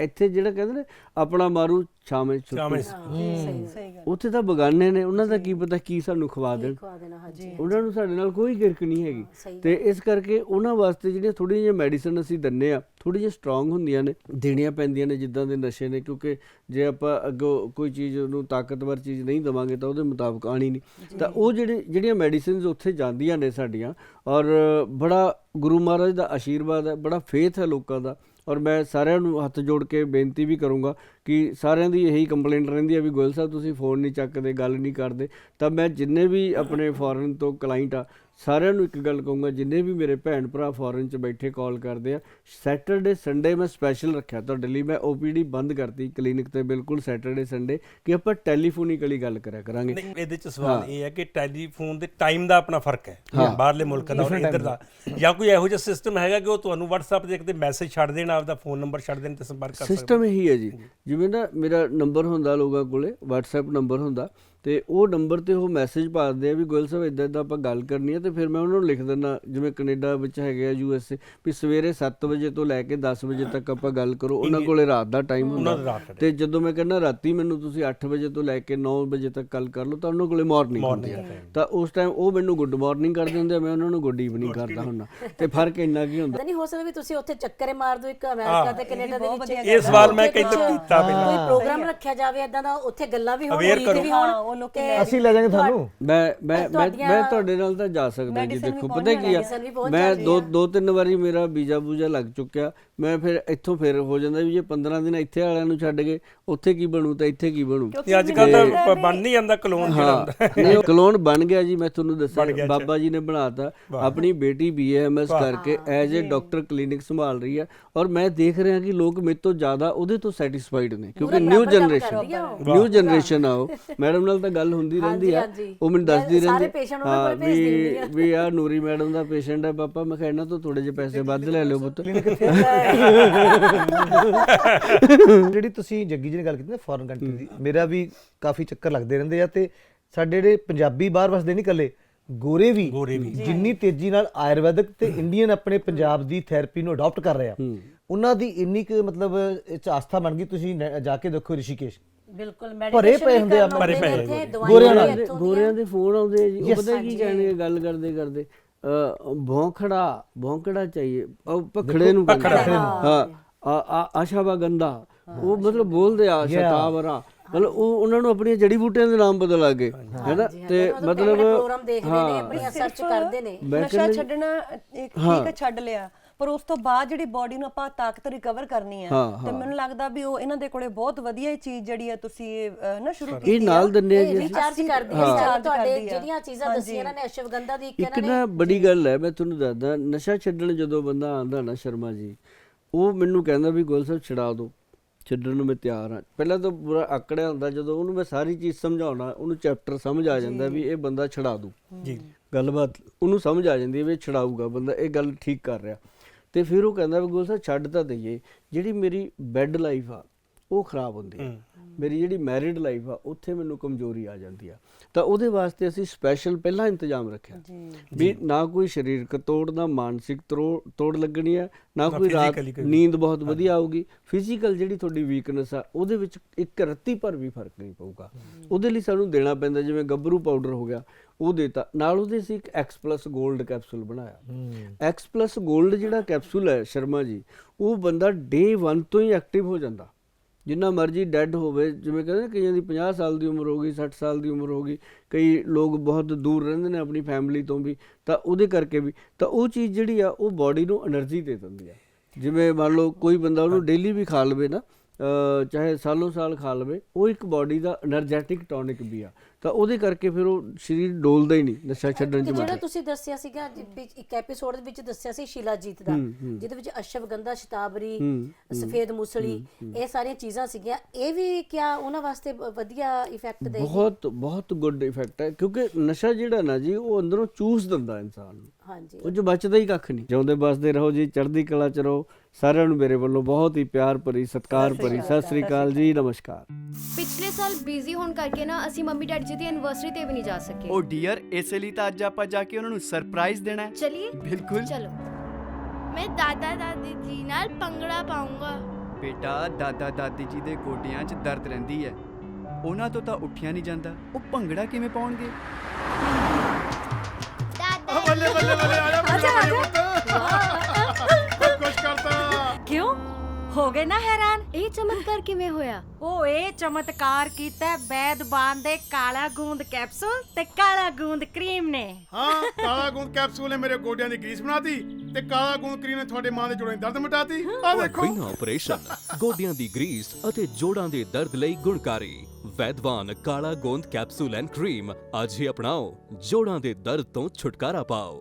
ਇੱਥੇ ਜਿਹੜਾ ਕਹਿੰਦੇ ਨੇ ਆਪਣਾ ਮਾਰੂ ਛਾਵੇਂ ਛਾਵੇਂ ਛੁੱਟੂ। ਸਹੀ ਗੱਲ। ਉੱਥੇ ਤਾਂ ਬਗਾਨੇ ਨੇ ਉਹਨਾਂ ਦਾ ਕੀ ਪਤਾ ਕੀ ਸਾਨੂੰ ਖਵਾ ਦੇਣ। ਖਵਾ ਦੇਣਾ ਹਾਂਜੀ ਉਹਨਾਂ ਨੂੰ ਸਾਡੇ ਨਾਲ ਕੋਈ ਗਿਰਕ ਨਹੀਂ ਹੈਗੀ। ਸਹੀ ਤੇ ਇਸ ਕਰਕੇ ਉਹਨਾਂ ਵਾਸਤੇ ਜਿਹੜੀਆਂ ਥੋੜ੍ਹੀਆਂ ਜਿਹੀਆਂ ਮੈਡੀਸਨ ਅਸੀਂ ਦਿੰਨੇ ਆ ਥੋੜੀ ਜਿਹੀ ਸਟਰੋਂਗ ਹੁੰਦੀਆਂ ਨੇ ਦੇਣੀਆਂ ਪੈਂਦੀਆਂ ਨੇ ਜਿੱਦਾਂ ਦੇ ਨਸ਼ੇ ਨੇ ਕਿਉਂਕਿ ਜੇ ਆਪਾਂ ਅੱਗੋਂ ਕੋਈ ਚੀਜ਼ ਉਹਨੂੰ ਤਾਕਤਵਰ ਚੀਜ਼ ਨਹੀਂ ਦਵਾਂਗੇ ਤਾਂ ਉਹਦੇ ਮੁਤਾਬਕ ਆਣੀ ਨਹੀਂ। ਤਾਂ ਉਹ ਜਿਹੜੇ ਜਿਹੜੀਆਂ ਮੈਡੀਸਿਨਸ ਉੱਥੇ ਜਾਂਦੀਆਂ ਨੇ ਸਾਡੀਆਂ ਔਰ ਬੜਾ ਗੁਰੂ ਮਹਾਰਾਜ ਦਾ ਆਸ਼ੀਰਵਾਦ ਹੈ ਬੜਾ ਫੇਥ ਹੈ ਲੋਕਾਂ ਦਾ ਔਰ ਮੈਂ ਸਾਰਿਆਂ ਨੂੰ ਹੱਥ ਜੋੜ ਕੇ ਬੇਨਤੀ ਵੀ ਕਰੂੰਗਾ ਕਿ ਸਾਰਿਆਂ ਦੀ ਇਹੀ ਕੰਪਲੇਂਟ ਰਹਿੰਦੀ ਹੈ ਵੀ ਗੋਇਲ ਸਾਹਿਬ, ਤੁਸੀਂ ਫੋਨ ਨਹੀਂ ਚੱਕਦੇ, ਗੱਲ ਨਹੀਂ ਕਰਦੇ। ਤਾਂ ਮੈਂ ਜਿੰਨੇ ਵੀ ਆਪਣੇ ਫੋਰਨ ਤੋਂ ਕਲਾਇੰਟ ਆ ਸਾਰਿਆਂ ਨੂੰ ਇੱਕ ਗੱਲ ਕਹੂੰਗਾ ਜਿੰਨੇ ਵੀ ਮੇਰੇ ਭੈਣ ਭਰਾ ਫੋਰਨ 'ਚ ਬੈਠੇ ਕਾਲ ਕਰਦੇ ਆ ਸੈਟਰਡੇ ਸੰਡੇ ਮੈਂ ਸਪੈਸ਼ਲ ਰੱਖਿਆ ਤੁਹਾਡੇ ਲਈ ਮੈਂ OPD ਬੰਦ ਕਰਤੀ ਕਲੀਨਿਕ ਤੇ ਬਿਲਕੁਲ ਸੈਟਰਡੇ ਸੰਡੇ ਕਿ ਆਪਾਂ ਟੈਲੀਫੋਨਿਕਲੀ ਗੱਲ ਕਰਿਆ ਕਰਾਂਗੇ। ਨਹੀਂ ਇਹਦੇ ਚ ਸਵਾਲ ਇਹ ਹੈ ਕਿ ਟੈਲੀਫੋਨ ਦੇ ਟਾਈਮ ਦਾ ਆਪਣਾ ਫ਼ਰਕ ਹੈ ਬਾਹਰਲੇ ਮੁਲਕਾਂ ਦਾ ਔਰ ਇੱਧਰ ਦਾ ਜਾਂ ਕੋਈ ਇਹੋ ਜਿਹਾ ਸਿਸਟਮ ਹੈਗਾ ਕਿ ਉਹ ਤੁਹਾਨੂੰ WhatsApp ਤੇ ਕਿਤੇ ਮੈਸੇਜ ਛੱਡ ਦੇਣ ਆਪਦਾ ਫੋਨ ਨੰਬਰ ਛੱਡ ਦੇਣ ਤੇ ਸੰਪਰਕ ਕਰ ਸਕਦੇ ਸਿਸਟਮ ਇਹੀ ਹੈ ਜੀ। ਜਿਵੇਂ ਨਾ ਮੇਰਾ ਨੰਬਰ ਹੁੰਦਾ ਲੋਕਾਂ ਕੋਲੇ WhatsApp ਨੰਬਰ ਹੁੰਦਾ ਤੇ ਉਹ ਨੰਬਰ ਤੇ ਉਹ ਮੈਸੇਜ ਪਾਉਂਦੇ ਆ ਵੀ ਗੋਇਲ ਸਾਹਿਬ ਇਦਾਂ ਇਦਾਂ ਆਪਾਂ ਗੱਲ ਕਰਨੀ ਹੈ ਤੇ ਫਿਰ ਮੈਂ ਉਹਨਾਂ ਨੂੰ ਲਿਖ ਦਿੰਦਾ ਜਿਵੇਂ ਕੈਨੇਡਾ ਵਿੱਚ ਹੈਗੇ ਆ ਯੂਐਸਏ ਵੀ ਸਵੇਰੇ 7 ਵਜੇ ਤੋਂ ਲੈ ਕੇ 10 ਵਜੇ ਤੱਕ ਆਪਾਂ ਗੱਲ ਕਰੋ ਉਹਨਾਂ ਕੋਲੇ ਰਾਤ ਦਾ ਟਾਈਮ ਹੁੰਦਾ। ਤੇ ਜਦੋਂ ਮੈਂ ਕਹਿੰਦਾ ਰਾਤੀ ਮੈਨੂੰ ਤੁਸੀਂ 8 ਵਜੇ ਤੋਂ ਲੈ ਕੇ 9 ਵਜੇ ਤੱਕ ਗੱਲ ਕਰ ਲਓ ਤਾਂ ਉਹਨਾਂ ਕੋਲੇ ਮਾਰਨਿੰਗ ਹੁੰਦੀ ਆ। ਤਾਂ ਉਸ ਟਾਈਮ ਉਹ ਮੈਨੂੰ ਗੁੱਡ ਮਾਰਨਿੰਗ ਕਰਦੇ ਹੁੰਦੇ ਆ ਮੈਂ ਉਹਨਾਂ ਨੂੰ ਗੁੱਡ ਈਵਨਿੰਗ ਕਰਦਾ ਹੁੰਦਾ। ਤੇ ਫ਼ਰਕ ਇੰਨਾ ਕੀ ਹੁੰਦਾ? ਨਹੀਂ ਹੋ ਸਕਦਾ ਵੀ ਤੁਸੀਂ ਉੱਥੇ ਚੱਕਰੇ ਮਾਰ ਦਿਓ ਇੱਕ ਅਮਰੀਕਾ ਤੇ ਕੈਨੇਡਾ ਦੇ ਵਿੱਚ ਇਹ ਸਵਾਲ ਮੈਂ ਕੁਛ ਕੀਤਾ ਪਹਿਲਾਂ। ਕੋਈ ਪ੍ਰੋਗਰਾਮ ਰੱਖਿਆ ਜਾਵੇ ਇਦਾਂ ਦਾ ਉੱਥੇ ਗੱਲਾਂ ਵੀ ਹੋਣ ਰੀਤ। ਵੀ ਹੋਣ। ਹਾਂ, ਉਹ ਲੋਕ ਤੇ ਅਸੀਂ ਲੈ ਜਾਾਂਗੇ ਤੁਹਾਨੂੰ? ਮੈਂ ਮੈਂ ਮੈਂ ਮੈਂ ਤੁਹਾਡੇ ਨਾਲ ਤਾਂ ਜਾ ਸਕਦਾ ਜੀ ਦੇਖੋ ਪਤਾ ਕੀ ਆ? ਮੈਂ ਦੋ ਦੋ ਤਿੰਨ ਵਾਰੀ ਮੇਰਾ ਵੀਜ਼ਾ ਬੂਜਾ ਲੱਗ ਚੁੱਕਿਆ। ਮੈਂ ਫਿਰ ਇੱਥੋਂ ਫਿਰ ਹੋ ਜਾਂਦਾ ਵੀ ਜੇ 15 ਦਿਨ ਇੱਥੇ ਵਾਲਿਆਂ ਨੂੰ ਛੱਡ ਗਏ ਉੱਥੇ ਕੀ ਬਣੂ ਤਾਂ ਇੱਥੇ ਕੀ ਬਣੂ? ਇਹ ਅੱਜ ਕੱਲ ਤਾਂ ਬਣ ਨਹੀਂ ਜਾਂਦਾ ਕਲੋਨ ਜਿਹੜਾ ਹੁੰਦਾ। ਹਾਂ ਨਹੀਂ ਕਲੋਨ ਬਣ ਗਿਆ ਜੀ ਮੈਂ ਤੁਹਾਨੂੰ ਦੱਸਿਆ ਬਾਬਾ ਜੀ ਨੇ ਬਣਾਤਾ। ਆਪਣੀ ਬੇਟੀ ਬੀਏਐਮਐਸ ਕਰਕੇ ਐਜ਼ ਅ ਡਾਕਟਰ ਕਲੀਨਿਕ ਸੰਭਾਲ ਰਹੀ ਹੈ ਔਰ ਮੈਂ ਦੇਖ ਰਿਹਾ ਕਿ ਲੋਕ ਮੇਰੇ ਤੋਂ ਜ਼ਿਆਦਾ ਉਹਦੇ ਤੋਂ ਸੈਟੀਸਫਾਈਡ ਨੇ ਕਿਉਂਕਿ ਨਿਊ ਜਨਰੇਸ਼ਨ ਨਿਊ ਜਨਰੇਸ਼ਨ ਆ ਉਹ। ਮੈਡਮ ਨਾਲ ਤਾਂ ਗੱਲ ਹੁੰਦੀ ਰਹਿੰਦੀ ਆ। ਉਹ ਮੈਨੂੰ ਦੱਸਦੀ ਰਹਿੰਦੀ patient ਉਹਨਾਂ ਕੋਲ ਭੇਜ ਦਿੰਦੀ ਆ। ਵੀ ਆ ਨੂਰੀ ਮੈਡਮ ਦਾ ਪੇਸ਼ੈਂਟ ਹੈ ਪਾਪਾ ਮੈਂ ਕਹਿਣਾ ਤੋਂ ਥੋੜੇ ਜਿਹੇ ਪੈਸੇ ਵੱਧ ਲੈ ਲਿਓ ਪੁੱਤ। ਜਿਹੜੀ ਤੁਸੀਂ ਜੱਗੀ ਜੀ ਨੇ ਗੱਲ ਕੀਤੀ ਨਾ ਫੋਰਨ ਕੰਟਰੀ ਦੀ ਮੇਰਾ ਵੀ ਕਾਫੀ ਚੱਕਰ ਲੱਗਦੇ ਰਹਿੰਦੇ ਆ ਤੇ ਸਾਡੇ ਜਿਹੜੇ ਪੰਜਾਬੀ ਬਾਹਰ ਵਸਦੇ ਨਹੀਂ ਇਕੱਲੇ ਗੋਰੇ ਵੀ। ਜਿੰਨੀ ਤੇਜ਼ੀ ਨਾਲ ਆਯੁਰਵੈਦਿਕ ਤੇ ਇੰਡੀਅਨ ਆਪਣੇ ਪੰਜਾਬ ਦੀ ਥੈਰੇਪੀ ਨੂੰ ਅਡਾਪਟ ਕਰ ਰਹੇ ਆ ਉਹਨਾਂ ਦੀ ਇੰਨੀ ਕੁ ਮਤਲਬ ਇਹ 'ਚ ਆਸਥਾ ਬਣ ਗਈ ਤੁਸੀਂ ਨ- ਜਾ ਕੇ ਦੇਖੋ ਰਿਸ਼ੀਕੇਸ਼। ਬਿਲਕੁਲ ਭਰੇ ਪਏ ਹੁੰਦੇ ਆ, ਭਰੇ ਪਏ ਗੋਰਿਆਂ ਨਾਲ। ਗੋਰਿਆਂ ਦੇ ਫੋਨ ਆਉਂਦੇ ਆ ਜੀ ਉਹ ਪਤਾ ਕੀ ਕਹਿਣਗੇ ਗੱਲ ਕਰਦੇ ਕਰਦੇ। ਅ, ਭੌਂਕੜਾ ਭੌਂਕੜਾ ਚਾਹੀਏ। ਉਹ ਪਖੜੇ ਨੂੰ। ਹਾਂ ਆ- ਆ ਆਸ਼ਾਵਾ ਗੰਦਾ। ਉਹ ਮਤਲਬ ਬੋਲਦੇ ਆ ਸ਼ਤਾਵਰਾ। ਮਤਲਬ ਉਹ ਉਹਨਾਂ ਨੂੰ ਆਪਣੀਆਂ ਜੜੀ ਬੂਟੀਆਂ ਦੇ ਨਾਮ ਬਦਲ ਆ ਗਏ। ਹੈਨਾ? ਤੇ ਮਤਲਬ ਪ੍ਰੋਗਰਾਮ ਦੇਖਦੇ ਨੇ ਆਪਣੀਆਂ ਸਰਚ ਕਰਦੇ ਨੇ। ਨਸ਼ਾ ਛੱਡਣਾ ਇੱਕ ਠੀਕ ਛੱਡ ਲਿਆ। ਪਰ ਉਸ ਤੋਂ ਬਾਅਦ ਜਿਹੜੀ ਬਾਡੀ ਨੂੰ ਆਪਾਂ ਤਾਕਤ ਰਿਕਵਰ ਕਰਨੀ ਹੈ ਤੇ ਮੈਨੂੰ ਲੱਗਦਾ ਵੀ ਉਹ ਇਹਨਾਂ ਦੇ ਕੋਲੇ ਬਹੁਤ ਵਧੀਆ ਚੀਜ਼ ਜਿਹੜੀ ਹੈ ਤੁਸੀਂ ਇਹ, ਅਹ, ਨਾ ਸ਼ੁਰੂ ਕੀਤੀ ਇਹ ਨਾਲ ਦਿੰਦੇ ਆ ਜੀ। ਰੀਚਾਰਜ ਕਰਦੀ ਹੈ। recharge ਤੁਹਾਡੇ ਕਰਦੀ ਆ। ਜਿਹੜੀਆਂ ਚੀਜ਼ਾਂ ਦੱਸੀਆਂ ਇਹਨਾਂ ਨੇ ਅਸ਼ਵਗੰਧਾ ਦੀ ਇੱਕ ਇੱਕ ਨਾ ਬੜੀ ਗੱਲ ਹੈ ਮੈਂ ਤੁਹਾਨੂੰ ਦੱਸਦਾ ਨਸ਼ਾ ਛੱਡਣ ਜਦੋਂ ਬੰਦਾ ਆਂਦਾ ਨਾ ਸ਼ਰਮਾ ਜੀ ਉਹ ਮੈਨੂੰ ਕਹਿੰਦਾ ਵੀ ਗੋਲ ਸਾਹਿਬ ਛਡਾ ਦਿਓ ਛੱਡਣ ਨੂੰ ਮੈਂ ਤਿਆਰ ਹਾਂ। ਪਹਿਲਾਂ ਤਾਂ ਪੂਰਾ ਆਕੜਿਆ ਹੁੰਦਾ ਜਦੋਂ ਉਹਨੂੰ ਮੈਂ ਸਾਰੀ ਚੀਜ਼ ਸਮਝਾਉਣਾ ਉਹਨੂੰ ਚੈਪਟਰ ਸਮਝ ਆ ਜਾਂਦਾ ਵੀ ਇਹ ਬੰਦਾ ਛਡਾ ਦੂ ਜੀ। ਗੱਲਬਾਤ ਉਹਨੂੰ ਸਮਝ ਆ ਜਾਂਦੀ ਹੈ ਵੀ ਇਹ ਛਡਾਊਗਾ ਬੰਦਾ ਇਹ ਗੱਲ ਠੀਕ ਕਰ ਰਿਹਾ। ਤੇ ਫਿਰ ਉਹ ਕਹਿੰਦਾ ਵੀ ਗੋਲ ਸਾਹਿਬ ਛੱਡ ਤਾਂ ਦਈਏ ਜਿਹੜੀ ਮੇਰੀ ਬੈੱਡ ਲਾਈਫ ਆ ਉਹ ਖਰਾਬ ਹੁੰਦੀ ਹੈ। ਮੇਰੀ ਜਿਹੜੀ ਮੈਰਿਡ ਲਾਈਫ ਆ ਉੱਥੇ ਮੈਨੂੰ ਕਮਜ਼ੋਰੀ ਆ ਜਾਂਦੀ ਆ। ਤਾਂ ਉਹਦੇ ਵਾਸਤੇ ਅਸੀਂ ਸਪੈਸ਼ਲ ਪਹਿਲਾਂ ਇੰਤਜ਼ਾਮ ਰੱਖਿਆ। ਵੀ ਨਾ ਕੋਈ ਸਰੀਰਕ ਤੋੜ ਨਾ ਮਾਨਸਿਕ ਤੋੜ ਲੱਗਣੀ ਆ ਨਾ ਕੋਈ ਰਾਤ ਨੀਂਦ ਬਹੁਤ ਵਧੀਆ ਆਊਗੀ। ਫਿਜ਼ੀਕਲ ਜਿਹੜੀ ਤੁਹਾਡੀ ਵੀਕਨੈਸ ਆ ਉਹਦੇ ਵਿੱਚ ਇੱਕ ਰੱਤੀ ਭਰ ਵੀ ਫ਼ਰਕ ਨਹੀਂ ਪਊਗਾ। ਉਹਦੇ ਲਈ ਸਾਨੂੰ ਦੇਣਾ ਪੈਂਦਾ ਜਿਵੇਂ ਗੱਭਰੂ ਪਾਊਡਰ ਹੋ ਗਿਆ ਉਹ ਦਿੱਤਾ। ਨਾਲ ਉਹਦੇ ਸੀ ਇੱਕ ਐਕਸ X+ 골ਡ ਕੈਪਸੂਲ ਬਣਾਇਆ। ਐਕਸ X+ 골ਡ ਜਿਹੜਾ ਕੈਪਸੂਲ ਹੈ ਸ਼ਰਮਾ ਜੀ ਉਹ ਬੰਦਾ ਡੇ 1 ਤੋਂ ਹੀ ਐਕਟਿਵ ਹੋ ਜਾਂਦਾ। ਜਿੰਨਾ ਮਰਜ਼ੀ ਡੈੱਡ ਹੋਵੇ ਜਿਵੇਂ ਕਹਿੰਦੇ ਕਈਆਂ ਦੀ 50 ਸਾਲ ਦੀ ਉਮਰ ਹੋ ਗਈ 60 ਸਾਲ ਦੀ ਉਮਰ ਹੋ ਗਈ ਕਈ ਲੋਕ ਬਹੁਤ ਦੂਰ ਰਹਿੰਦੇ ਨੇ ਆਪਣੀ ਫੈਮਿਲੀ ਤੋਂ ਵੀ ਤਾਂ ਉਹਦੇ ਕਰਕੇ ਵੀ ਤਾਂ ਉਹ ਚੀਜ਼ ਜਿਹੜੀ ਆ ਉਹ ਬਾਡੀ ਨੂੰ એનર્ਜੀ ਦੇ ਦਿੰਦੀ ਆ। ਜਿਵੇਂ ਮੰਨ ਲਓ ਕੋਈ ਬੰਦਾ ਉਹਨੂੰ ਡੇਲੀ ਵੀ ਖਾ ਲਵੇ ਨਾ ਚਾਹੇ ਸਾਲੋਂ ਸਾਲ ਖਾ ਲਵੇ ਉਹ ਇੱਕ ਬਾਡੀ ਦਾ એનર્ਜੈਟਿਕ ਟੌਨਿਕ ਵੀ ਆ। ਤਾਂ ਉਹਦੇ ਕਰਕੇ ਫਿਰ ਉਹ ਸਰੀਰ ਡੋਲਦਾ ਹੀ ਨਹੀਂ ਨਸ਼ਾ ਛੱਡਣ ਚ ਜਿਹੜਾ ਤੁਸੀਂ ਦੱਸਿਆ ਸੀਗਾ ਜਿ- ਇੱਕ ਐਪੀਸੋਡ ਦੇ ਵਿੱਚ ਦੱਸਿਆ ਸੀ ਸ਼ਿਲਾਜੀਤ ਦਾ ਜਿਹਦੇ ਵਿੱਚ ਅਸ਼ਵਗੰਧਾ ਸ਼ਤਾਬਰੀ ਸਫੇਦ ਮੂਸਲੀ ਇਹ ਸਾਰੀਆਂ ਚੀਜ਼ਾਂ ਸੀਗੀਆਂ। ਇਹ ਵੀ ਕਿਆ ਉਹਨਾਂ ਵਾਸਤੇ ਵਧੀਆ ਇਫੈਕਟ ਦੇ ਬਹੁਤ ਬਹੁਤ ਗੁੱਡ ਇਫੈਕਟ ਹੈ ਕਿਉਂਕਿ ਨਸ਼ਾ ਜਿਹੜਾ ਨਾ ਜੀ ਉਹ ਅੰਦਰੋਂ ਚੂਸ ਦਿੰਦਾ ਇਨਸਾਨ ਨੂੰ। ਹਾਂਜੀ। ਉਹ ਚ ਬਚਦਾ ਹੀ ਕੱਖ ਨਹੀਂ। ਜਿਉਂਦੇ ਬਸਦੇ ਰਹੋ ਜੀ ਚੜ੍ਹਦੀ ਕਲਾ ਚ ਰਹੋ ਸਾਰਿਆਂ ਨੂੰ ਮੇਰੇ ਵੱਲੋਂ ਬਹੁਤ ਹੀ ਪਿਆਰ ਭਰੀ ਸਤਿਕਾਰ ਭਰੀ ਸਤਿ ਸ੍ਰੀ ਅਕਾਲ ਜੀ ਨਮਸਕਾਰ। ਪਿਛਲੇ ਸਾਲ ਬਿਜ਼ੀ ਹੋਣ ਕਰਕੇ ਨਾ ਅਸੀਂ ਮੰਮੀ ਡੈਡੀ ਜੀ ਦੀ ਐਨਵਰਸਰੀ ਤੇ ਵੀ ਨਹੀਂ ਜਾ ਸਕੇ। ਉਹ ਡੀਅਰ ਇਸੇ ਲਈ ਤਾਂ ਅੱਜ ਆਪਾਂ ਜਾ ਕੇ ਉਹਨਾਂ ਨੂੰ ਸਰਪ੍ਰਾਈਜ਼ ਦੇਣਾ ਹੈ। ਚਲਿਏ। ਬਿਲਕੁਲ। ਚਲੋ। ਮੈਂ ਦਾਦਾ ਦਾਦੀ ਜੀ ਨਾਲ ਭੰਗੜਾ ਪਾਉਂਗਾ। ਬੇਟਾ ਦਾਦਾ ਦਾਦੀ ਜੀ ਦੇ ਗੋਡਿਆਂ 'ਚ ਦਰਦ ਰਹਿੰਦੀ ਹੈ। ਉਹਨਾਂ ਤੋਂ ਤਾਂ ਉੱਠਿਆ ਨਹੀਂ ਜਾਂਦਾ। ਉਹ ਭੰਗੜਾ ਕਿਵੇਂ ਪਾਉਣਗੇ? ਦਾਦਾ ਕਿਉਂ ਹੋ ਗਏ ਨਾ ਹੈਰਾਨ? ਇਹ ਚਮਤਕਾਰ ਕਿਵੇਂ ਹੋਇਆ? ਉਹ ਇਹ ਚਮਤਕਾਰ ਕੀਤਾ ਬੈਦਬਾਨ ਦੇ ਕਾਲਾ ਗੂੰਦ ਕੈਪਸੂਲ ਤੇ ਕਾਲਾ ਗੂੰਦ ਕਰੀਮ ਨੇ। ਹਾਂ ਕਾਲਾ ਗੂੰਦ ਕੈਪਸੂਲ ਨੇ ਮੇਰੇ ਗੋਡਿਆਂ ਦੀ ਗਰੀਸ ਬਣਾਤੀ ਤੇ ਕਾਲਾ ਗੂੰਦ ਕਰੀ ਨੇ ਤੁਹਾਡੇ ਮਾਂ ਦੇ ਜੋੜਾਂ ਦੀ ਦਰਦ ਮਿਟਾਤੀ। ਆ ਦੇਖੋ। ਬਿਨਾਂ ਆਪਰੇਸ਼ਨ ਗੋਡਿਆਂ ਦੀ ਗਰੀਸ ਅਤੇ ਜੋੜਾਂ ਦੇ ਦਰਦ ਲਈ ਗੁਣਕਾਰੀ। ਵੈਦਵਾਨ ਕਾਲਾ ਗੋਂਦ ਕੈਪਸੂਲ ਐਂਡ ਕਰੀਮ ਅੱਜ ਹੀ ਅਪਣਾਓ। ਜੋੜਾਂ ਦੇ ਦਰਦ ਤੋਂ ਛੁਟਕਾਰਾ ਪਾਓ।